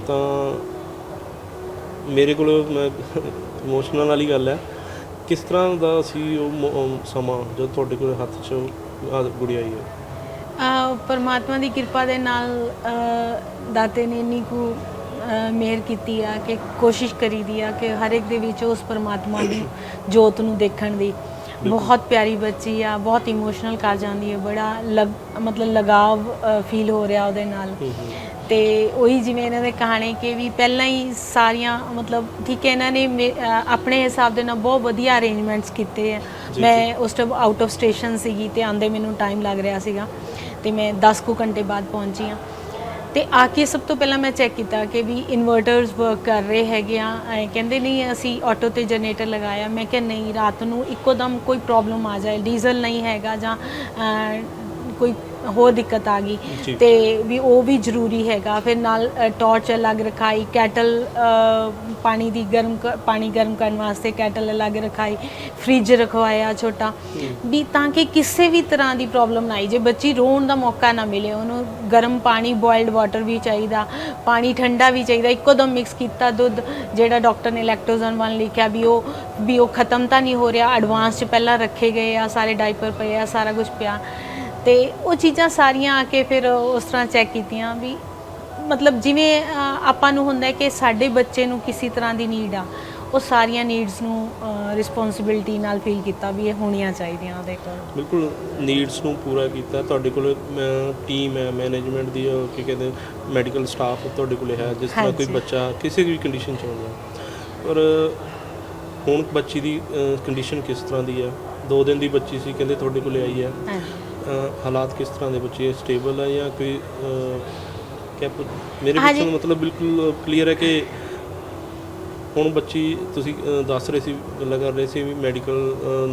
ਤਾਂ ਮੇਰੇ ਕੋਲ ਮੈਂ ਇਮੋਸ਼ਨਲ ਵਾਲੀ ਗੱਲ ਹੈ ਕਿਸ ਤਰ੍ਹਾਂ ਦਾ ਸੀ ਉਹ ਸਮਾਂ ਜਦ ਤੁਹਾਡੇ ਕੋਲ ਹੱਥ 'ਚ ਆ ਗੁੜੀ ਆਈ ਹੈ? ਪਰਮਾਤਮਾ ਦੀ ਕਿਰਪਾ ਦੇ ਨਾਲ ਦਾਤੇ ਨੇ ਇੰਨੀ ਕੁ ਮਿਹਰ ਕੀਤੀ ਆ ਕਿ ਕੋਸ਼ਿਸ਼ ਕਰੀਦੀ ਆ ਕਿ ਹਰ ਇੱਕ ਦੇ ਵਿੱਚ ਉਸ ਪਰਮਾਤਮਾ ਦੀ ਜੋਤ ਨੂੰ ਦੇਖਣ ਦੀ। ਬਹੁਤ ਪਿਆਰੀ ਬੱਚੀ ਆ ਬਹੁਤ ਇਮੋਸ਼ਨਲ ਕਰ ਜਾਂਦੀ ਹੈ ਬੜਾ ਲਗ- ਮਤਲਬ ਲਗਾਵ ਫੀਲ ਹੋ ਰਿਹਾ ਉਹਦੇ ਨਾਲ। ਤੇ ਉਹੀ ਜਿਵੇਂ ਇਹਨਾਂ ਦੇ ਕਹਾਣੀ ਕਿ ਵੀ ਪਹਿਲਾਂ ਹੀ ਸਾਰੀਆਂ ਮਤਲਬ ਠੀਕ ਹੈ ਇਹਨਾਂ ਨੇ ਆਪਣੇ ਹਿਸਾਬ ਦੇ ਨਾਲ ਬਹੁਤ ਵਧੀਆ ਅਰੇਂਜਮੈਂਟਸ ਕੀਤੇ ਆ। ਮੈਂ ਉਸ ਟਾਈਮ ਆਊਟ ਆਫ ਸਟੇਸ਼ਨ ਸੀਗੀ ਤੇ ਆਂਦੇ ਮੈਨੂੰ ਟਾਈਮ ਲੱਗ ਰਿਹਾ ਸੀਗਾ। ਤੇ ਮੈਂ 10 ਕੁ ਘੰਟੇ ਬਾਅਦ ਪਹੁੰਚੀ ਆ ਤੇ ਆ ਕੇ ਸਭ ਤੋਂ ਪਹਿਲਾਂ ਮੈਂ ਚੈੱਕ ਕੀਤਾ ਕਿ ਵੀ ਇਨਵਰਟਰਸ ਵਰਕ ਕਰ ਰਹੇ ਹੈਗੇ ਆ। ਐਂ ਕਹਿੰਦੇ ਨਹੀਂ, ਅਸੀਂ ਆਟੋ ਤੇ ਜਨਰੇਟਰ ਲਗਾਇਆ। ਮੈਂ ਕਿਹਾ ਨਹੀਂ, ਰਾਤ ਨੂੰ ਇੱਕੋ ਦਮ ਕੋਈ ਪ੍ਰੋਬਲਮ ਆ ਜਾਏ। ਡੀਜ਼ਲ ਨਹੀਂ ਹੈਗਾ ਜਾਂ ਕੋਈ ਹੋਰ ਦਿੱਕਤ ਆ। ਗਈ ਤੇ ਵੀ ਉਹ ਵੀ ਜ਼ਰੂਰੀ ਹੈਗਾ। ਫਿਰ ਨਾਲ ਟਾਰਚ ਅਲੱਗ ਰਖਾਈ ਕੈਟਲ ਪਾਣੀ ਦੀ ਗਰਮ ਪਾਣੀ ਗਰਮ ਕਰਨ ਵਾਸਤੇ ਕੈਟਲ ਅਲੱਗ ਰਖਾਈ ਫ੍ਰਿਜ ਰਖਵਾਇਆ ਛੋਟਾ। ਵੀ ਤਾਂ ਕਿ ਕਿਸੇ ਵੀ ਤਰ੍ਹਾਂ ਦੀ ਪ੍ਰੋਬਲਮ ਨਾ ਆਈ। ਜੇ ਬੱਚੀ ਰੋਣ ਦਾ ਮੌਕਾ ਨਾ ਮਿਲੇ ਉਹਨੂੰ ਗਰਮ ਪਾਣੀ ਬੋਇਲਡ ਵਾਟਰ ਵੀ ਚਾਹੀਦਾ ਪਾਣੀ ਠੰਡਾ ਵੀ ਚਾਹੀਦਾ ਇੱਕੋ ਦਮ ਮਿਕਸ ਕੀਤਾ ਦੁੱਧ ਜਿਹੜਾ ਡਾਕਟਰ ਨੇ ਲੈਕਟੋਜ਼ਨ ਵਾਲਾ ਲਿਖਿਆ ਵੀ ਉਹ ਵੀ ਉਹ ਖਤਮ ਤਾਂ ਨਹੀਂ ਹੋ ਰਿਹਾ ਐਡਵਾਂਸ ਚ ਪਹਿਲਾਂ ਰੱਖੇ ਗਏ ਆ ਸਾਰੇ ਡਾਈਪਰ ਪਏ ਆ ਸਾਰਾ ਕੁਝ ਪਿਆ। ਤੇ ਉਹ ਚੀਜ਼ਾਂ ਸਾਰੀਆਂ ਆ ਕੇ ਫਿਰ ਉਸ ਤਰ੍ਹਾਂ ਚੈੱਕ ਕੀਤੀਆਂ ਵੀ ਮਤਲਬ ਜਿਵੇਂ ਆਪਾਂ ਨੂੰ ਹੁੰਦਾ ਕਿ ਸਾਡੇ ਬੱਚੇ ਨੂੰ ਕਿਸੇ ਤਰ੍ਹਾਂ ਦੀ ਨੀਡ ਆ ਉਹ ਸਾਰੀਆਂ ਨੀਡਸ ਨੂੰ ਰਿਸਪੌਂਸਿਬਿਲਟੀ ਨਾਲ ਫੀਲ ਕੀਤਾ ਵੀ ਇਹ ਹੋਣੀਆਂ ਚਾਹੀਦੀਆਂ ਉਹਦੇ ਕੋਲ। ਬਿਲਕੁਲ ਨੀਡਸ ਨੂੰ ਪੂਰਾ ਕੀਤਾ। ਤੁਹਾਡੇ ਕੋਲ ਟੀਮ ਹੈ ਮੈਨੇਜਮੈਂਟ ਦੀ ਉਹ ਕੀ ਕਹਿੰਦੇ ਮੈਡੀਕਲ ਸਟਾਫ ਤੁਹਾਡੇ ਕੋਲ ਹੈ ਜਿਸ ਤਰ੍ਹਾਂ ਕੋਈ। ਬੱਚਾ ਕਿਸੇ ਵੀ ਕੰਡੀਸ਼ਨ 'ਚ ਹੁੰਦਾ ਪਰ ਹੁਣ ਬੱਚੀ ਦੀ ਕੰਡੀਸ਼ਨ ਕਿਸ ਤਰ੍ਹਾਂ ਦੀ ਹੈ? ਦੋ ਦਿਨ ਦੀ ਬੱਚੀ ਸੀ ਕਹਿੰਦੇ ਤੁਹਾਡੇ ਕੋਲੇ ਆਈ ਹੈ। ਹਾਲਾਤ ਕਿਸ ਤਰ੍ਹਾਂ ਦੇ ਬੱਚੇ ਸਟੇਬਲ ਹੈ ਜਾਂ ਕੋਈ ਕਿਆ ਪੁ- ਮੇਰੇ ਹਾਂਜੀ। ਵਿੱਚ ਮਤਲਬ ਬਿਲਕੁਲ ਕਲੀਅਰ ਹੈ ਕਿ ਹੁਣ ਬੱਚੀ ਤੁਸੀਂ ਦੱਸ ਰਹੇ ਸੀ ਗੱਲਾਂ ਕਰ ਰਹੇ ਸੀ ਵੀ ਮੈਡੀਕਲ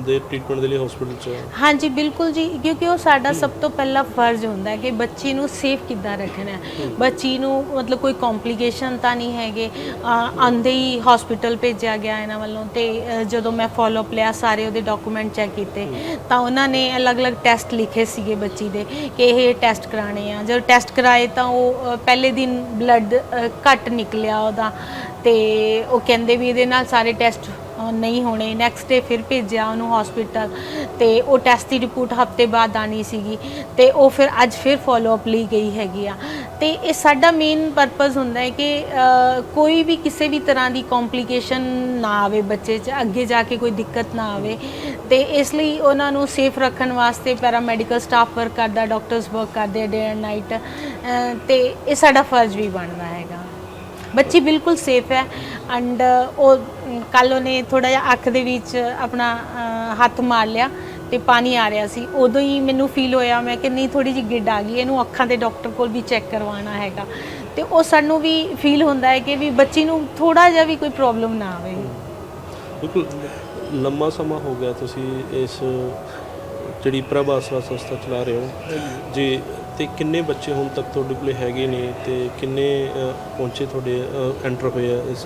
ਦੇ ਟ੍ਰੀਟਮੈਂਟ ਦੇ ਲਈ ਹਸਪੀਟਲ 'ਚ ਹਾਂਜੀ ਬਿਲਕੁਲ ਜੀ ਕਿਉਂਕਿ ਉਹ ਸਾਡਾ ਸਭ ਤੋਂ ਪਹਿਲਾ ਫਰਜ਼ ਹੁੰਦਾ ਹੈ ਕਿ ਬੱਚੀ ਨੂੰ ਸੇਫ ਕਿੱਦਾਂ ਰੱਖਣਾ ਹੈ। ਬੱਚੀ ਨੂੰ ਮਤਲਬ ਕੋਈ ਕੰਪਲਿਕੇਸ਼ਨ ਤਾਂ ਨਹੀਂ ਹੈਗੇ। ਅ, ਆਉਂਦੇ ਹੀ ਹਸਪੀਟਲ ਭੇਜਿਆ ਗਿਆ ਇਹਨਾਂ ਵੱਲੋਂ ਤੇ ਅ, ਜਦੋਂ ਮੈਂ ਫਾਲੋ ਅਪ ਲਿਆ ਸਾਰੇ ਉਹਦੇ ਡਾਕੂਮੈਂਟ ਚੈੱਕ ਕੀਤੇ ਤਾਂ ਉਹਨਾਂ ਨੇ ਅਲੱਗ-ਅਲੱਗ ਟੈਸਟ ਲਿਖੇ ਸੀਗੇ ਬੱਚੀ ਦੇ ਕਿ ਇਹ ਟੈਸਟ ਕਰਾਣੇ ਆ। ਜਦੋਂ ਟੈਸਟ ਕਰਾਏ ਤਾਂ ਉਹ ਅ, ਪਹਿਲੇ ਦਿਨ ਬਲੱਡ ਘੱਟ ਨਿਕਲਿਆ ਉਹਦਾ। ਤੇ ਉਹ ਕਹਿੰਦੇ ਵੀ ਇਹਦੇ ਨਾਲ ਸਾਰੇ ਟੈਸਟ ਨਹੀਂ ਹੋਣੇ। ਨੈਕਸਟ ਡੇ ਫਿਰ ਭੇਜਿਆ ਉਹਨੂੰ ਹਸਪੀਟਲ ਤੇ ਉਹ ਟੈਸਟ ਦੀ ਰਿਪੋਰਟ ਹਫ਼ਤੇ ਬਾਅਦ ਆਣੀ ਸੀਗੀ ਤੇ ਉਹ ਫਿਰ ਅੱਜ ਫਿਰ ਫਾਲੋ ਅਪ ਲਈ ਗਈ ਹੈਗੀ ਆ। ਤੇ ਇਹ ਸਾਡਾ ਮੇਨ ਪਰਪਸ ਹੁੰਦਾ ਹੈ ਕਿ ਕੋਈ ਵੀ ਕਿਸੇ ਵੀ ਤਰ੍ਹਾਂ ਦੀ ਕੰਪਲਿਕੇਸ਼ਨ ਨਾ ਆਵੇ ਬੱਚੇ 'ਚ, ਅੱਗੇ ਜਾ ਕੇ ਕੋਈ ਦਿੱਕਤ ਨਾ ਆਵੇ। ਤੇ ਇਸ ਲਈ ਉਹਨਾਂ ਨੂੰ ਸੇਫ ਰੱਖਣ ਵਾਸਤੇ ਪੈਰਾਮੈਡੀਕਲ ਸਟਾਫ ਵਰਕ ਕਰਦਾ ਡਾਕਟਰਸ ਵਰਕ ਕਰਦੇ ਡੇ ਐਂਡ ਨਾਈਟ ਤੇ ਇਹ ਸਾਡਾ ਫਰਜ਼ ਵੀ ਬਣਦਾ ਹੈਗਾ। ਬੱਚੀ ਬਿਲਕੁਲ ਸੇਫ ਹੈ ਐਂਡ ਉਹ ਕੱਲ ਉਹਨੇ ਥੋੜਾ ਜਿਹਾ ਅੱਖ ਦੇ ਵਿੱਚ ਆਪਣਾ ਹੱਥ ਮਾਰ ਲਿਆ ਤੇ ਪਾਣੀ ਆ ਰਿਹਾ ਸੀ। ਉਦੋਂ ਹੀ ਮੈਨੂੰ ਫੀਲ ਹੋਇਆ ਮੈਂ ਕਿ ਨਹੀਂ ਥੋੜੀ ਜਿਹੀ ਗਿੱਡ ਆ ਗਈ ਇਹਨੂੰ ਅੱਖਾਂ ਦੇ ਡਾਕਟਰ ਕੋਲ ਵੀ ਚੈੱਕ ਕਰਵਾਉਣਾ ਹੈਗਾ। ਤੇ ਉਹ ਸਾਨੂੰ ਵੀ ਫੀਲ ਹੁੰਦਾ ਹੈ ਕਿ ਵੀ ਬੱਚੀ ਨੂੰ ਥੋੜਾ ਜਿਹਾ ਵੀ ਕੋਈ ਪ੍ਰੋਬਲਮ ਨਾ ਆਵੇ। ਬਿਲਕੁਲ। ਲੰਮਾ ਸਮਾਂ ਹੋ ਗਿਆ ਤੁਸੀਂ ਇਸ ਜਿਹੜੀ ਪ੍ਰਭ ਆਸਰਾ ਸੰਸਥਾ ਚਲਾ ਰਹੇ ਹੋ। ਜੀ ਤੇ ਕਿੰਨੇ ਬੱਚੇ ਹੁਣ ਤੱਕ ਤੁਹਾਡੇ ਕੋਲੇ ਹੈਗੇ ਨੇ ਤੇ ਕਿੰਨੇ ਅ, ਪਹੁੰਚੇ ਤੁਹਾਡੇ ਐਂਟਰ ਹੋਏ ਆ ਇਸ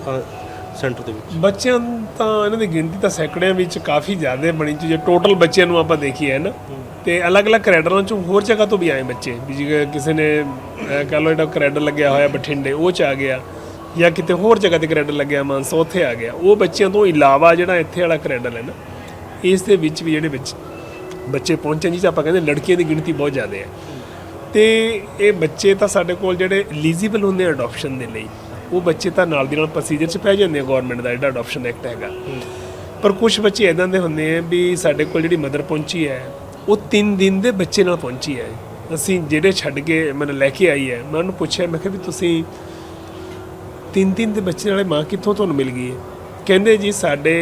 ਸੈਂਟਰ ਦੇ ਵਿੱਚ? ਬੱਚਿਆਂ ਤਾਂ ਇਹਨਾਂ ਦੀ ਗਿਣਤੀ ਤਾਂ ਸੈਂਕੜਿਆਂ ਵਿੱਚ ਕਾਫੀ ਜ਼ਿਆਦਾ ਬਣੀ ਚ ਜੇ ਟੋਟਲ ਬੱਚਿਆਂ ਨੂੰ ਆਪਾਂ ਦੇਖੀਏ ਨਾ। ਤੇ ਅਲੱਗ-ਅਲੱਗ ਕੈਰੇਡਰਾਂ ਚੋਂ ਹੋਰ ਜਗ੍ਹਾ ਤੋਂ ਵੀ ਆਏ ਬੱਚੇ। ਵੀ ਜੇ ਕਿਸੇ ਨੇ ਅਹ, ਕਹਿ ਲਓ ਜਿਹੜਾ ਕੈਰੇਡਰ ਲੱਗਿਆ ਹੋਇਆ ਬਠਿੰਡੇ ਉਹ ਚ ਆ ਗਿਆ। ਜਾਂ ਕਿਤੇ ਹੋਰ ਜਗ੍ਹਾ ਤੇ ਕੈਰੇਡਰ ਲੱਗਿਆ ਮਾਨਸਾ ਉੱਥੇ ਆ ਗਿਆ। ਉਹ ਬੱਚਿਆਂ ਤੋਂ ਇਲਾਵਾ ਜਿਹੜਾ ਇੱਥੇ ਵਾਲਾ ਕੈਰੇਡਰ ਹੈ ਨਾ ਇਸ ਦੇ ਵਿੱਚ ਵੀ ਜਿਹੜੇ ਵਿੱਚ ਬੱਚੇ ਪਹੁੰਚੇ ਜਿਸ ਆਪਾਂ ਕਹਿੰਦੇ ਲੜਕੀਆਂ ਦੀ ਗਿਣਤੀ ਬਹੁਤ ਜ਼ਿਆਦਾ ਹੈ। ਤੇ ਇਹ ਬੱਚੇ ਤਾਂ ਸਾਡੇ ਕੋਲ ਜਿਹੜੇ ਐਲੀਜੀਬਲ ਹੁੰਦੇ ਆ ਅਡਾਪਸ਼ਨ ਦੇ ਲਈ, ਉਹ ਬੱਚੇ ਤਾਂ ਨਾਲ ਦੀ ਨਾਲ ਪ੍ਰੋਸੀਜਰ 'ਚ ਪੈ ਜਾਂਦੇ ਆ ਗਵਰਨਮੈਂਟ ਦਾ ਜਿਹੜਾ ਅਡਾਪਸ਼ਨ ਐਕਟ ਹੈਗਾ। ਪਰ ਕੁਝ ਬੱਚੇ ਇਦਾਂ ਦੇ ਹੁੰਦੇ ਆ ਵੀ ਸਾਡੇ ਕੋਲ ਜਿਹੜੀ ਮਦਰ ਪਹੁੰਚੀ ਹੈ, ਉਹ 3 ਦਿਨ ਦੇ ਬੱਚੇ ਨਾਲ ਪਹੁੰਚੀ ਹੈ। ਅਸੀਂ ਜਿਹੜੇ ਛੱਡ ਕੇ ਮੈਨੂੰ ਲੈ ਕੇ ਆਈ ਹੈ, ਮੈਂ ਉਹਨੂੰ ਪੁੱਛਿਆ, ਮੈਂ ਕਿਹਾ ਵੀ ਤੁਸੀਂ ਤਿੰਨ ਦਿਨ ਦੇ ਬੱਚੇ ਨਾਲੇ ਮਾਂ ਕਿੱਥੋਂ ਤੁਹਾਨੂੰ ਮਿਲ ਗਈ ਹੈ? ਕਹਿੰਦੇ ਜੀ ਸਾਡੇ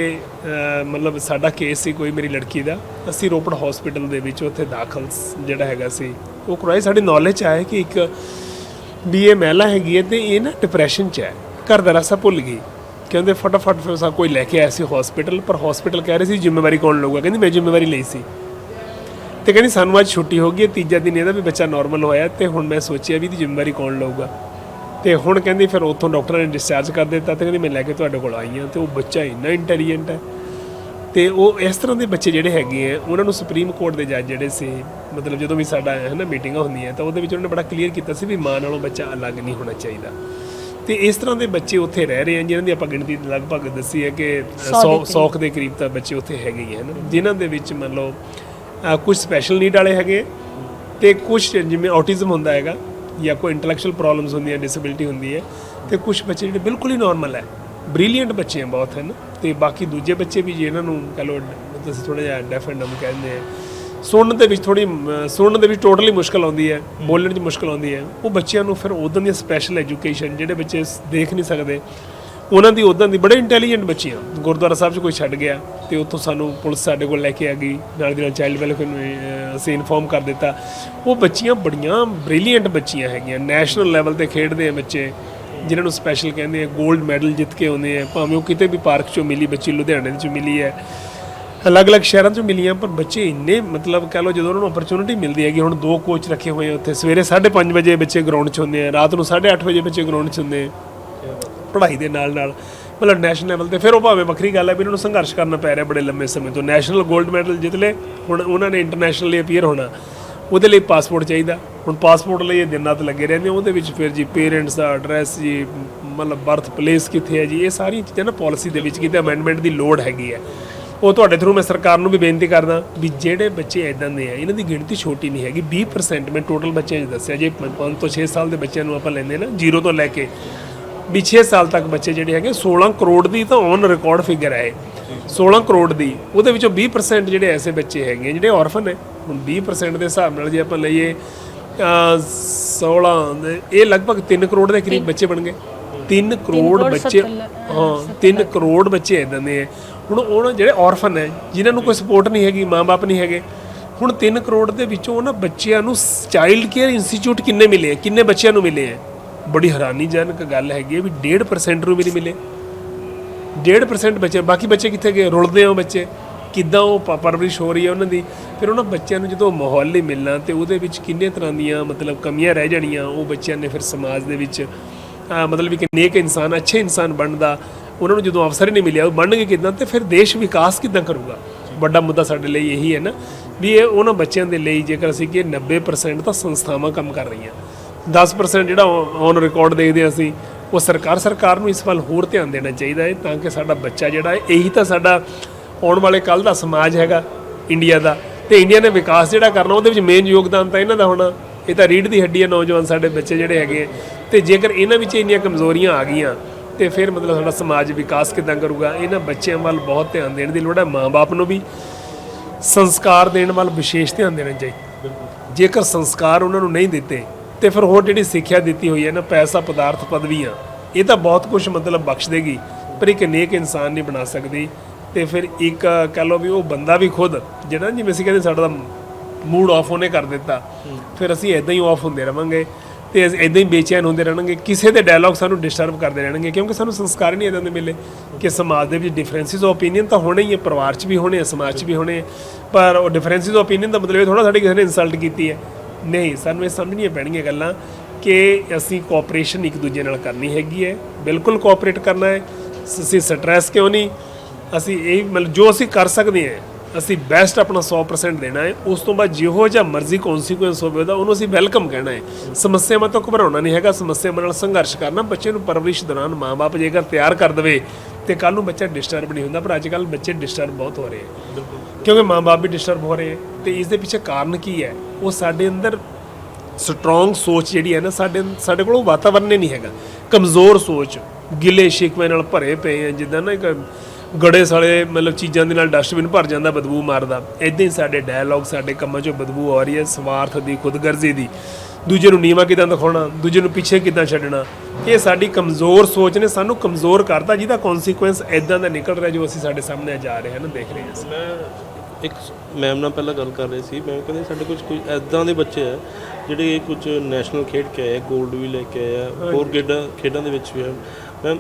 ਮਤਲਬ ਸਾਡਾ ਕੇਸ ਸੀ ਕੋਈ ਮੇਰੀ ਲੜਕੀ ਦਾ, ਅਸੀਂ ਰੋਪੜ ਹਸਪੀਟਲ ਦੇ ਵਿੱਚ ਉੱਥੇ ਦਾਖਲ ਜਿਹੜਾ ਹੈਗਾ ਸੀ। ਉਹ ਕਰਵਾਈ ਸਾਡੀ ਨੌਲੇਜ 'ਚ ਆਇਆ ਕਿ ਇੱਕ ਵੀ ਇਹ ਮਹਿਲਾ ਹੈਗੀ ਹੈ ਤੇ ਇਹ ਨਾ ਡਿਪਰੈਸ਼ਨ 'ਚ ਹੈ, ਘਰ ਦਾ ਰਸਾ ਭੁੱਲ ਗਈ। ਕਹਿੰਦੇ ਫਟਾਫਟ ਫਿਰ ਸਾ, ਕੋਈ ਲੈ ਕੇ ਆਇਆ ਸੀ ਹਸਪੀਟਲ ਪਰ ਹਸਪੀਟਲ ਕਹਿ ਰਹੇ ਸੀ ਜ਼ਿੰਮੇਵਾਰੀ ਕੌਣ ਲਊਗਾ? ਕਹਿੰਦੀ ਮੈਂ ਜ਼ਿੰਮੇਵਾਰੀ ਲਈ ਸੀ। ਤੇ ਕਹਿੰਦੀ ਸਾਨੂੰ ਅੱਜ ਛੁੱਟੀ ਹੋ ਗਈ ਹੈ, ਤੀਜਾ ਦਿਨ ਇਹਦਾ ਵੀ ਬੱਚਾ ਨਾਰਮਲ ਹੋਇਆ ਤੇ ਹੁਣ ਮੈਂ ਸੋਚਿਆ ਵੀ ਇਹਦੀ ਜ਼ਿੰਮੇਵਾਰੀ ਕੌਣ ਲਊਗਾ? ਤੇ ਹੁਣ ਕਹਿੰਦੀ ਫਿਰ ਉੱਥੋਂ ਡਾਕਟਰਾਂ ਨੇ ਡਿਸਚਾਰਜ ਕਰ ਦਿੱਤਾ ਤੇ ਕਹਿੰਦੀ ਮੈਂ ਲੈ ਕੇ ਤੁਹਾਡੇ ਕੋਲ ਆਈ ਹਾਂ ਤੇ ਉਹ ਬੱਚਾ ਇੰਨਾ ਇੰਟੈਲੀਜੈਂਟ ਹੈ। ਤੇ ਉਹ ਇਸ ਤਰ੍ਹਾਂ ਦੇ ਬੱਚੇ ਜਿਹੜੇ ਹੈਗੇ ਆ ਉਹਨਾਂ ਨੂੰ ਸੁਪਰੀਮ ਕੋਰਟ ਦੇ ਜੱਜ ਜਿਹੜੇ ਸੀ ਮਤਲਬ ਜਦੋਂ ਵੀ ਸਾਡਾ ਹੈ ਨਾ ਮੀਟਿੰਗਾਂ ਹੁੰਦੀਆਂ ਤਾਂ ਉਹਦੇ ਵਿੱਚ ਉਹਨਾਂ ਨੇ ਬੜਾ ਕਲੀਅਰ ਕੀਤਾ ਸੀ ਵੀ ਮਾਂ ਨਾਲੋਂ ਬੱਚਾ ਅਲੱਗ ਨਹੀਂ ਹੋਣਾ ਚਾਹੀਦਾ। ਤੇ ਇਸ ਤਰ੍ਹਾਂ ਦੇ ਬੱਚੇ ਉੱਥੇ ਰਹਿ ਰਹੇ ਹਨ ਜਿਨ੍ਹਾਂ ਦੀ ਆਪਾਂ ਗਿਣਤੀ ਲਗਭਗ ਦੱਸੀ ਹੈ ਕਿ ਸੌ ਦੇ 100 100 ਦੇ ਕਰੀਬ ਤਾਂ ਬੱਚੇ ਉੱਥੇ ਹੈਗੇ ਹੀ ਹਨ ਜਿਨ੍ਹਾਂ ਦੇ ਵਿੱਚ ਮੰਨ ਲਓ ਕੁਝ ਸਪੈਸ਼ਲ ਨੀਡ ਵਾਲੇ ਹੈਗੇ ਤੇ ਕੁਝ ਜਿਵੇਂ ਆਟਿਜ਼ਮ ਹੁੰਦਾ ਹੈਗਾ ਜਾਂ ਕੋਈ ਇੰਟੈਲੈਕਚੁਅਲ ਪ੍ਰੋਬਲਮਸ ਹੁੰਦੀਆਂ ਡਿਸੇਬਿਲਿਟੀ ਹੁੰਦੀ ਹੈ, ਤੇ ਕੁਝ ਬੱਚੇ ਜਿਹੜੇ ਬਿਲਕੁਲ ਹੀ ਨਾਰਮਲ ਹੈ। ਬ੍ਰਿਲੀਅੰਟ ਬੱਚੇ ਆ ਬਹੁਤ ਹਨ ਤੇ ਬਾਕੀ ਦੂਜੇ ਬੱਚੇ ਵੀ ਜਿਹਨਾਂ ਨੂੰ ਕਹ ਲਓ, ਤੁਸੀਂ ਥੋੜਾ ਜਿਹਾ ਡੈਫ ਐਂਡ ਡਮ ਕਹਿੰਦੇ ਆ, ਸੁਣਨ ਦੇ ਵਿੱਚ ਥੋੜੀ ਸੁਣਨ ਦੇ ਵਿੱਚ ਟੋਟਲੀ ਮੁਸ਼ਕਲ ਆਉਂਦੀ ਹੈ, ਬੋਲਣ 'ਚ ਮੁਸ਼ਕਲ ਆਉਂਦੀ ਹੈ। ਉਹ ਬੱਚਿਆਂ ਨੂੰ ਫਿਰ ਉਦੋਂ ਦੀ ਸਪੈਸ਼ਲ ਐਜੂਕੇਸ਼ਨ ਜਿਹੜੇ ਬੱਚੇ ਦੇਖ ਨਹੀਂ ਸਕਦੇ ਉਹਨਾਂ ਦੀ ਉਦਾਂ ਦੀ ਬੜੇ ਇੰਟੈਲੀਜੈਂਟ ਬੱਚੀਆਂ ਗੁਰਦੁਆਰਾ ਸਾਹਿਬ 'ਚ ਕੋਈ ਛੱਡ ਗਿਆ ਤੇ ਉੱਥੋਂ ਸਾਨੂੰ ਪੁਲਿਸ ਸਾਡੇ ਕੋਲ ਲੈ ਕੇ ਆ ਗਈ। ਨਾਲ ਦੀ ਨਾਲ ਚਾਈਲਡ ਵੈਲਫੇਅਰ ਨੂੰ ਅਸੀਂ ਇਨਫੋਰਮ ਕਰ ਦਿੱਤਾ। ਉਹ ਬੱਚੀਆਂ ਬੜੀਆਂ ਬ੍ਰਿਲੀਅੰਟ ਬੱਚੀਆਂ ਹੈਗੀਆਂ। ਨੈਸ਼ਨਲ ਲੈਵਲ ਤੇ ਖੇਡਦੇ ਆ ਬੱਚੇ, ਜਿਨ੍ਹਾਂ ਨੂੰ ਸਪੈਸ਼ਲ ਕਹਿੰਦੇ ਆ 골ਡ ਮੈਡਲ ਜਿੱਤ ਕੇ ਆਉਂਦੇ ਆ। ਭਾਵੇਂ ਉਹ ਕਿਤੇ ਵੀ ਪਾਰਕ 'ਚੋਂ ਮਿਲੀ, ਬੱਚੀ ਲੁਧਿਆਣੇ 'ਚ ਮਿਲੀ ਹੈ। ਅਲੱਗ-ਅਲੱਗ ਸ਼ਹਿਰਾਂ 'ਚੋਂ ਮਿਲੀਆਂ, ਪਰ ਬੱਚੇ ਇੰਨੇ ਮਤਲਬ ਕਹ ਲਓ ਜਦੋਂ ਉਹਨਾਂ ਨੂੰ ਓਪਰਚ्युनिटी ਮਿਲਦੀ ਹੈਗੀ, ਹੁਣ ਦੋ ਕੋਚ ਰੱਖੇ ਹੋਏ ਆ ਉੱਥੇ। ਸਵੇਰੇ 5:30 ਵਜੇ ਬੱਚੇ ਗਰਾਊਂਡ 'ਚ ਹੁੰਦੇ ਆ, ਰਾਤ ਨੂੰ 8:30 ਵਜੇ ਬੱਚੇ ਗਰਾਊਂਡ 'ਚ ਹੁੰਦੇ ਆ। ਪੜ੍ਹਾਈ ਦੇ ਨਾਲ ਨਾਲ, ਮਤਲਬ ਨੈਸ਼ਨਲ ਲੈਵਲ ਤੇ ਫਿਰ ਉਹ ਭਾਵੇਂ ਵੱਖਰੀ ਗੱਲ ਹੈ ਵੀ ਇਹਨਾਂ ਨੂੰ ਸੰਘਰਸ਼ ਕਰਨਾ ਪੈ ਰਿਹਾ ਬੜੇ ਲੰਮੇ ਸਮੇਂ ਤੋਂ। ਨੈਸ਼ਨਲ 골ਡ ਮੈਡਲ ਜਿੱਤ ਲਏ, ਹੁਣ ਉਹਨਾਂ ਨੇ ਇੰਟਰਨੈਸ਼ਨਲੀ ਅਪੀਅਰ ਹੋਣਾ। ਉਹਦੇ ਲਈ ਪਾਸਪੋਰਟ ਚਾਹੀਦਾ। ਹੁਣ ਪਾਸਪੋਰਟ ਲਈ ਇਹ ਦਿਨ ਰਾਤ ਲੱਗੇ ਰਹਿੰਦੇ ਉਹਦੇ ਵਿੱਚ ਫਿਰ ਜੀ ਪੇਰੈਂਟਸ ਦਾ ਐਡਰੈਸ ਜੀ, ਮਤਲਬ ਬਰਥ ਪਲੇਸ ਕਿੱਥੇ ਹੈ ਜੀ, ਇਹ ਸਾਰੀਆਂ ਚੀਜ਼ਾਂ ਨਾ ਪਾਲਿਸੀ ਦੇ ਵਿੱਚ ਕਿਤੇ ਅਮੈਂਡਮੈਂਟ ਦੀ ਲੋੜ ਹੈਗੀ ਹੈ। ਉਹ ਤੁਹਾਡੇ ਥਰੂ ਮੈਂ ਸਰਕਾਰ ਨੂੰ ਵੀ ਬੇਨਤੀ ਕਰਦਾ ਵੀ ਜਿਹੜੇ ਬੱਚੇ ਇਦਾਂ ਦੇ ਆ, ਇਹਨਾਂ ਦੀ ਗਿਣਤੀ ਛੋਟੀ ਨਹੀਂ ਹੈਗੀ। 20% ਮੈਂ ਟੋਟਲ ਬੱਚਿਆਂ 'ਚ ਦੱਸਿਆ ਜੇ 5 ਤੋਂ 6 ਸਾਲ ਦੇ ਬੱਚਿਆਂ ਨੂੰ ਆਪਾਂ ਲੈਂਦੇ ਨਾ ਜ਼ੀਰੋ ਤੋਂ ਲੈ ਕੇ ਵੀ 6 ਸਾਲ ਤੱਕ ਬੱਚੇ ਜਿਹੜੇ ਹੈਗੇ 16 ਕਰੋੜ ਦੀ ਤਾਂ ਔਨ ਰਿਕਾਰਡ ਫਿਗਰ ਹੈ ਇਹ। 16 ਕਰੋੜ ਦੀ। ਉਹਦੇ ਵਿੱਚੋਂ 20% ਜਿਹੜੇ ਐਸੇ ਬੱਚੇ ਹੈਗੇ ਜਿਹੜੇ ਔਰਫਨ ਨੇ। ਹੁਣ 20% ਦੇ ਹਿਸਾਬ ਨਾਲ ਜੇ ਆਪਾਂ ਲਈਏ ਅਹ 16 ਦੇ- ਇਹ ਲਗਭਗ 3 ਕਰੋੜ ਦੇ ਕਰੀਬ ਬੱਚੇ ਬਣ ਗਏ। 3 ਕਰੋੜ ਬੱਚੇ ਹਾਂ 3 ਕਰੋੜ ਬੱਚੇ ਇਦਾਂ ਦੇ ਹੁਣ ਉਹਨਾਂ ਜਿਹੜੇ ਔਰਫਨ ਹੈ ਜਿਨ੍ਹਾਂ ਨੂੰ ਕੋਈ ਸਪੋਰਟ ਨਹੀਂ ਹੈਗੀ ਮਾਂ-ਬਾਪ ਨਹੀਂ ਹੈਗੇ ਹੁਣ 3 ਕਰੋੜ ਦੇ ਵਿੱਚੋਂ ਉਹਨਾਂ ਬੱਚਿਆਂ ਨੂੰ ਚਾਈਲਡ ਕੇਅਰ ਇੰਸਟੀਚਿਊਟ ਕਿੰਨੇ ਮਿਲੇ ਕਿੰਨੇ ਬੱਚਿਆਂ ਨੂੰ ਮਿਲੇ ਆ? ਬੜੀ ਹੈਰਾਨੀਜਨਕ ਗੱਲ ਹੈਗੀ ਹੈ ਵੀ 1.5% ਨੂੰ ਵੀ ਨਹੀਂ ਮਿਲੇ। 1.5% ਬੱਚੇ, ਬਾਕੀ ਬੱਚੇ ਕਿੱਥੇ ਗਏ? ਰੁਲਦੇ ਆ ਉਹ ਬੱਚੇ। ਕਿੱਦਾਂ ਉਹ ਪਰਵਰਿਸ਼ ਹੋ ਰਹੀ ਹੈ ਉਹਨਾਂ ਦੀ? ਫਿਰ ਉਹਨਾਂ ਬੱਚਿਆਂ ਨੂੰ ਜਦੋਂ ਮਾਹੌਲ ਨਹੀਂ ਮਿਲਣਾ ਤੇ ਉਹਦੇ ਵਿੱਚ ਕਿੰਨੇ ਤਰ੍ਹਾਂ ਦੀਆਂ ਮਤਲਬ ਕਮੀਆਂ ਰਹਿ ਜਾਣੀਆਂ, ਉਹ ਬੱਚਿਆਂ ਨੇ ਫਿਰ ਸਮਾਜ ਦੇ ਵਿੱਚ ਮਤਲਬ ਇੱਕ ਨੇਕ ਇਨਸਾਨ, ਅੱਛੇ ਇਨਸਾਨ ਬਣਦਾ, ਉਹਨਾਂ ਨੂੰ ਜਦੋਂ ਅਵਸਰ ਹੀ ਨਹੀਂ ਮਿਲਿਆ, ਉਹ ਬਣਨਗੇ ਕਿੱਦਾਂ ਤੇ ਫਿਰ ਦੇਸ਼ ਵਿਕਾਸ ਕਿੱਦਾਂ ਕਰੂਗਾ? ਵੱਡਾ ਮੁੱਦਾ ਸਾਡੇ ਲਈ ਇਹੀ ਹੈ ਨਾ, ਵੀ ਇਹ ਉਹਨਾਂ ਬੱਚਿਆਂ ਦੇ ਲਈ ਜੇਕਰ ਅਸੀਂ ਕਿ 90% ਤਾਂ ਸੰਸਥਾਵਾਂ ਕੰਮ ਕਰ ਰਹੀਆਂ। 10% ਜਿਹੜਾ ਔਨ ਰਿਕਾਰਡ ਦੇਖਦੇ ਅਸੀਂ ਉਹ ਸਰਕਾਰ ਸਰਕਾਰ ਨੂੰ ਇਸ ਵੱਲ ਹੋਰ ਧਿਆਨ ਦੇਣਾ ਚਾਹੀਦਾ ਹੈ ਤਾਂ ਕਿ ਸਾਡਾ ਬੱਚਾ ਜਿਹੜਾ ਹੈ ਇਹੀ ਤਾਂ ਸਾਡਾ ਆਉਣ ਵਾਲੇ ਕੱਲ ਦਾ ਸਮਾਜ ਹੈਗਾ ਇੰਡੀਆ ਦਾ। ਤੇ ਇੰਡੀਆ ਨੇ ਵਿਕਾਸ ਜਿਹੜਾ ਕਰਨਾ ਉਹਦੇ ਵਿੱਚ ਮੇਨ ਯੋਗਦਾਨ ਤਾਂ ਇਹਨਾਂ ਦਾ ਹੋਣਾ। ਇਹ ਤਾਂ ਰੀੜ ਦੀ ਹੱਡੀ ਹੈ ਨੌਜਵਾਨ ਸਾਡੇ ਬੱਚੇ ਜਿਹੜੇ ਹੈਗੇ ਤੇ ਜੇਕਰ ਇਹਨਾਂ ਵਿੱਚ ਇੰਨੀਆਂ ਕਮਜ਼ੋਰੀਆਂ ਆ ਗਈਆਂ ਤੇ ਫਿਰ ਮਤਲਬ ਸਾਡਾ ਸਮਾਜ ਵਿਕਾਸ ਕਿਦਾਂ ਕਰੂਗਾ? ਇਹਨਾਂ ਬੱਚਿਆਂ ਵੱਲ ਬਹੁਤ ਧਿਆਨ ਦੇਣ ਦੀ ਲੋੜ ਹੈ ਮਾਂ-ਬਾਪ ਨੂੰ ਵੀ ਸੰਸਕਾਰ ਦੇਣ ਵੱਲ ਵਿਸ਼ੇਸ਼ ਧਿਆਨ ਦੇਣਾ ਚਾਹੀਦਾ ਜੇਕਰ ਸੰਸਕਾਰ ਉਹਨਾਂ ਨੂੰ ਨਹੀਂ ਦਿੱਤੇ ਤੇ ਫਿਰ ਹੋਰ ਜਿਹੜੀ ਸਿੱਖਿਆ ਦਿੱਤੀ ਹੋਈ ਹੈ ਨਾ, ਪੈਸਾ, ਪਦਾਰਥ, ਪਦਵੀਆਂ, ਇਹ ਤਾਂ ਬਹੁਤ ਕੁਝ ਮਤਲਬ ਬਖਸ਼ ਦੇਗੀ, ਪਰ ਇੱਕ ਨੇਕ ਇਨਸਾਨ ਨਹੀਂ ਬਣਾ ਸਕਦੀ। ਤੇ ਫਿਰ ਇੱਕ ਕਹ ਲਓ ਵੀ ਉਹ ਬੰਦਾ ਵੀ ਖੁਦ, ਜਿਹੜਾ ਜਿਵੇਂ ਅਸੀਂ ਕਹਿੰਦੇ ਸਾਡਾ ਮੂਡ ਆਫ ਉਹਨੇ ਕਰ ਦਿੱਤਾ। ਫਿਰ ਅਸੀਂ ਇਦਾਂ ਹੀ ਆਫ ਹੁੰਦੇ ਰਵਾਂਗੇ ਤੇ ਇਦਾਂ ਹੀ ਬੇਚੈਨ ਹੁੰਦੇ ਰਹਿਣਗੇ। ਕਿਸੇ ਦੇ ਡਾਇਲੌਗ ਸਾਨੂੰ ਡਿਸਟਰਬ ਕਰਦੇ ਰਹਿਣਗੇ, ਕਿਉਂਕਿ ਸਾਨੂੰ ਸੰਸਕਾਰ ਹੀ ਨਹੀਂ ਇਦਾਂ ਦੇ ਮਿਲੇ ਕਿ ਸਮਾਜ ਦੇ ਵਿੱਚ ਡਿਫਰੈਂਸਿਸ ਆਫ ਓਪੀਨੀਅਨ ਤਾਂ ਹੋਣੇ ਹੀ ਹੈ, ਪਰਿਵਾਰ 'ਚ ਵੀ ਹੋਣੇ ਆ, ਸਮਾਜ 'ਚ ਵੀ ਹੋਣੇ ਆ। ਪਰ ਉਹ ਡਿਫਰੈਂਸਿਸ ਆਫ ਓਪੀਨੀਅਨ ਦਾ ਮਤਲਬ ਇਹ ਥੋੜਾ ਸਾਡੀ ਕਿਸੇ ਨੇ ਇਨਸਲਟ ਕੀਤੀ ਹੈ। ਨਹੀਂ ਸਾਨੂੰ ਇਹ ਸਮਝਣੀਆਂ ਪੈਣਗੀਆਂ ਗੱਲਾਂ ਕਿ ਅਸੀਂ ਕੋਆਪਰੇਸ਼ਨ ਇੱਕ ਦੂਜੇ ਨਾਲ ਕਰਨੀ ਹੈਗੀ ਹੈ। ਬਿਲਕੁਲ ਕੋਆਪਰੇਟ ਕਰਨਾ ਹੈ। ਅਸੀਂ ਸਟ੍ਰੈਸ ਕਿਉਂ ਨਹੀਂ? ਅਸੀਂ ਇਹ ਮਤਲਬ ਜੋ ਅਸੀਂ ਕਰ ਸਕਦੇ ਹਾਂ ਅਸੀਂ ਬੈਸਟ ਆਪਣਾ 100% ਦੇਣਾ ਹੈ। ਉਸ ਤੋਂ ਬਾਅਦ ਜਿਹੋ ਜਿਹਾ ਮਰਜ਼ੀ ਕਨਸੀਕੁਐਂਸ ਹੋਵੇ ਉਹਦਾ ਉਹਨੂੰ ਅਸੀਂ ਵੈਲਕਮ ਕਹਿਣਾ ਹੈ। ਸਮੱਸਿਆਵਾਂ ਤੋਂ ਘਬਰਾਉਣਾ ਨਹੀਂ ਹੈਗਾ। ਸਮੱਸਿਆਵਾਂ ਨਾਲ ਸੰਘਰਸ਼ ਕਰਨਾ ਬੱਚੇ ਨੂੰ ਪਰਵਰਿਸ਼ ਦੌਰਾਨ ਮਾਂ-ਬਾਪ ਜੇਕਰ ਤਿਆਰ ਕਰ ਦੇਵੇ ਤੇ ਕੱਲ ਨੂੰ ਬੱਚਾ ਡਿਸਟਰਬ ਨਹੀਂ ਹੁੰਦਾ ਪਰ ਅੱਜ ਕੱਲ ਬੱਚੇ ਡਿਸਟਰਬ ਬਹੁਤ ਹੋ ਰਹੇ ਹੈ। ਕਿਉਂਕਿ ਮਾਂ-ਬਾਪ ਵੀ ਡਿਸਟਰਬ ਹੋ ਰਹੇ ਹੈ। ਤੇ ਇਸ ਦੇ ਪਿੱਛੇ ਕਾਰਨ ਕੀ ਹੈ? ਉਹ ਸਾਡੇ ਅੰਦਰ ਸਟਰੋਂਗ ਸੋਚ ਜਿਹੜੀ ਹੈ ਨਾ, ਸਾਡੇ ਸਾਡੇ ਕੋਲ ਉਹ ਵਾਤਾਵਰਨ ਹੀ ਨਹੀਂ ਹੈਗਾ। ਕਮਜ਼ੋਰ ਸੋਚ, ਗਿਲੇ ਸ਼ਿਕਵੇ ਨਾਲ ਭਰੇ ਪਏ ਆ, ਜਿੱਦਾਂ ਨਾ ਇੱਕ ਗੜੇ ਸਾਲੇ ਮਤਲਬ ਚੀਜ਼ਾਂ ਦੇ ਨਾਲ ਡਸਟਬਿਨ ਭਰ ਜਾਂਦਾ ਬਦਬੂ ਮਾਰਦਾ। ਇਦਾਂ ਹੀ ਸਾਡੇ ਡਾਇਲੌਗ ਸਾਡੇ ਕੰਮਾਂ 'ਚੋਂ ਬਦਬੂ ਆ ਰਹੀ ਹੈ, ਸਵਾਰਥ ਦੀ, ਖੁਦਗਰਜ਼ੀ ਦੀ। ਦੂਜੇ ਨੂੰ ਨੀਵਾ ਕਿਦਾਂ ਦਿਖਾਉਣਾ, ਦੂਜੇ ਨੂੰ ਪਿੱਛੇ ਕਿਦਾਂ ਛੱਡਣਾ। ਇਹ ਸਾਡੀ ਕਮਜ਼ੋਰ ਸੋਚ ਨੇ ਸਾਨੂੰ ਕਮਜ਼ੋਰ ਕਰਤਾ, ਜਿਹਦਾ ਕਨਸੀਕੁਐਂਸ ਇਦਾਂ ਦਾ ਨਿਕਲ ਰਿਹਾ ਜੋ ਅਸੀਂ ਸਾਡੇ ਸਾਹਮਣੇ ਜਾ ਰਹੇ ਹਾਂ ਨਾ ਦੇਖ ਰਹੇ ਹਾਂ। ਅਸੀਂ। ਇੱਕ ਮੈਮ ਨਾਲ ਪਹਿਲਾਂ ਗੱਲ ਕਰ ਰਹੀ ਸੀ ਮੈਂ ਕਹਿੰਦੇ ਸਾਡੇ ਕੁਝ ਕੁਝ ਐਦਾਂ ਦੇ ਬੱਚੇ ਆ ਜਿਹੜੇ ਕੁਝ ਨੈਸ਼ਨਲ ਖੇਡ ਕੇ ਆਏ 골ਡ ਵੀ ਲੈ ਕੇ ਆਏ ਆ ਹੋਰ ਖੇਡਾਂ ਖੇਡਾਂ ਦੇ ਵਿੱਚ ਵੀ ਆ। ਮੈਮ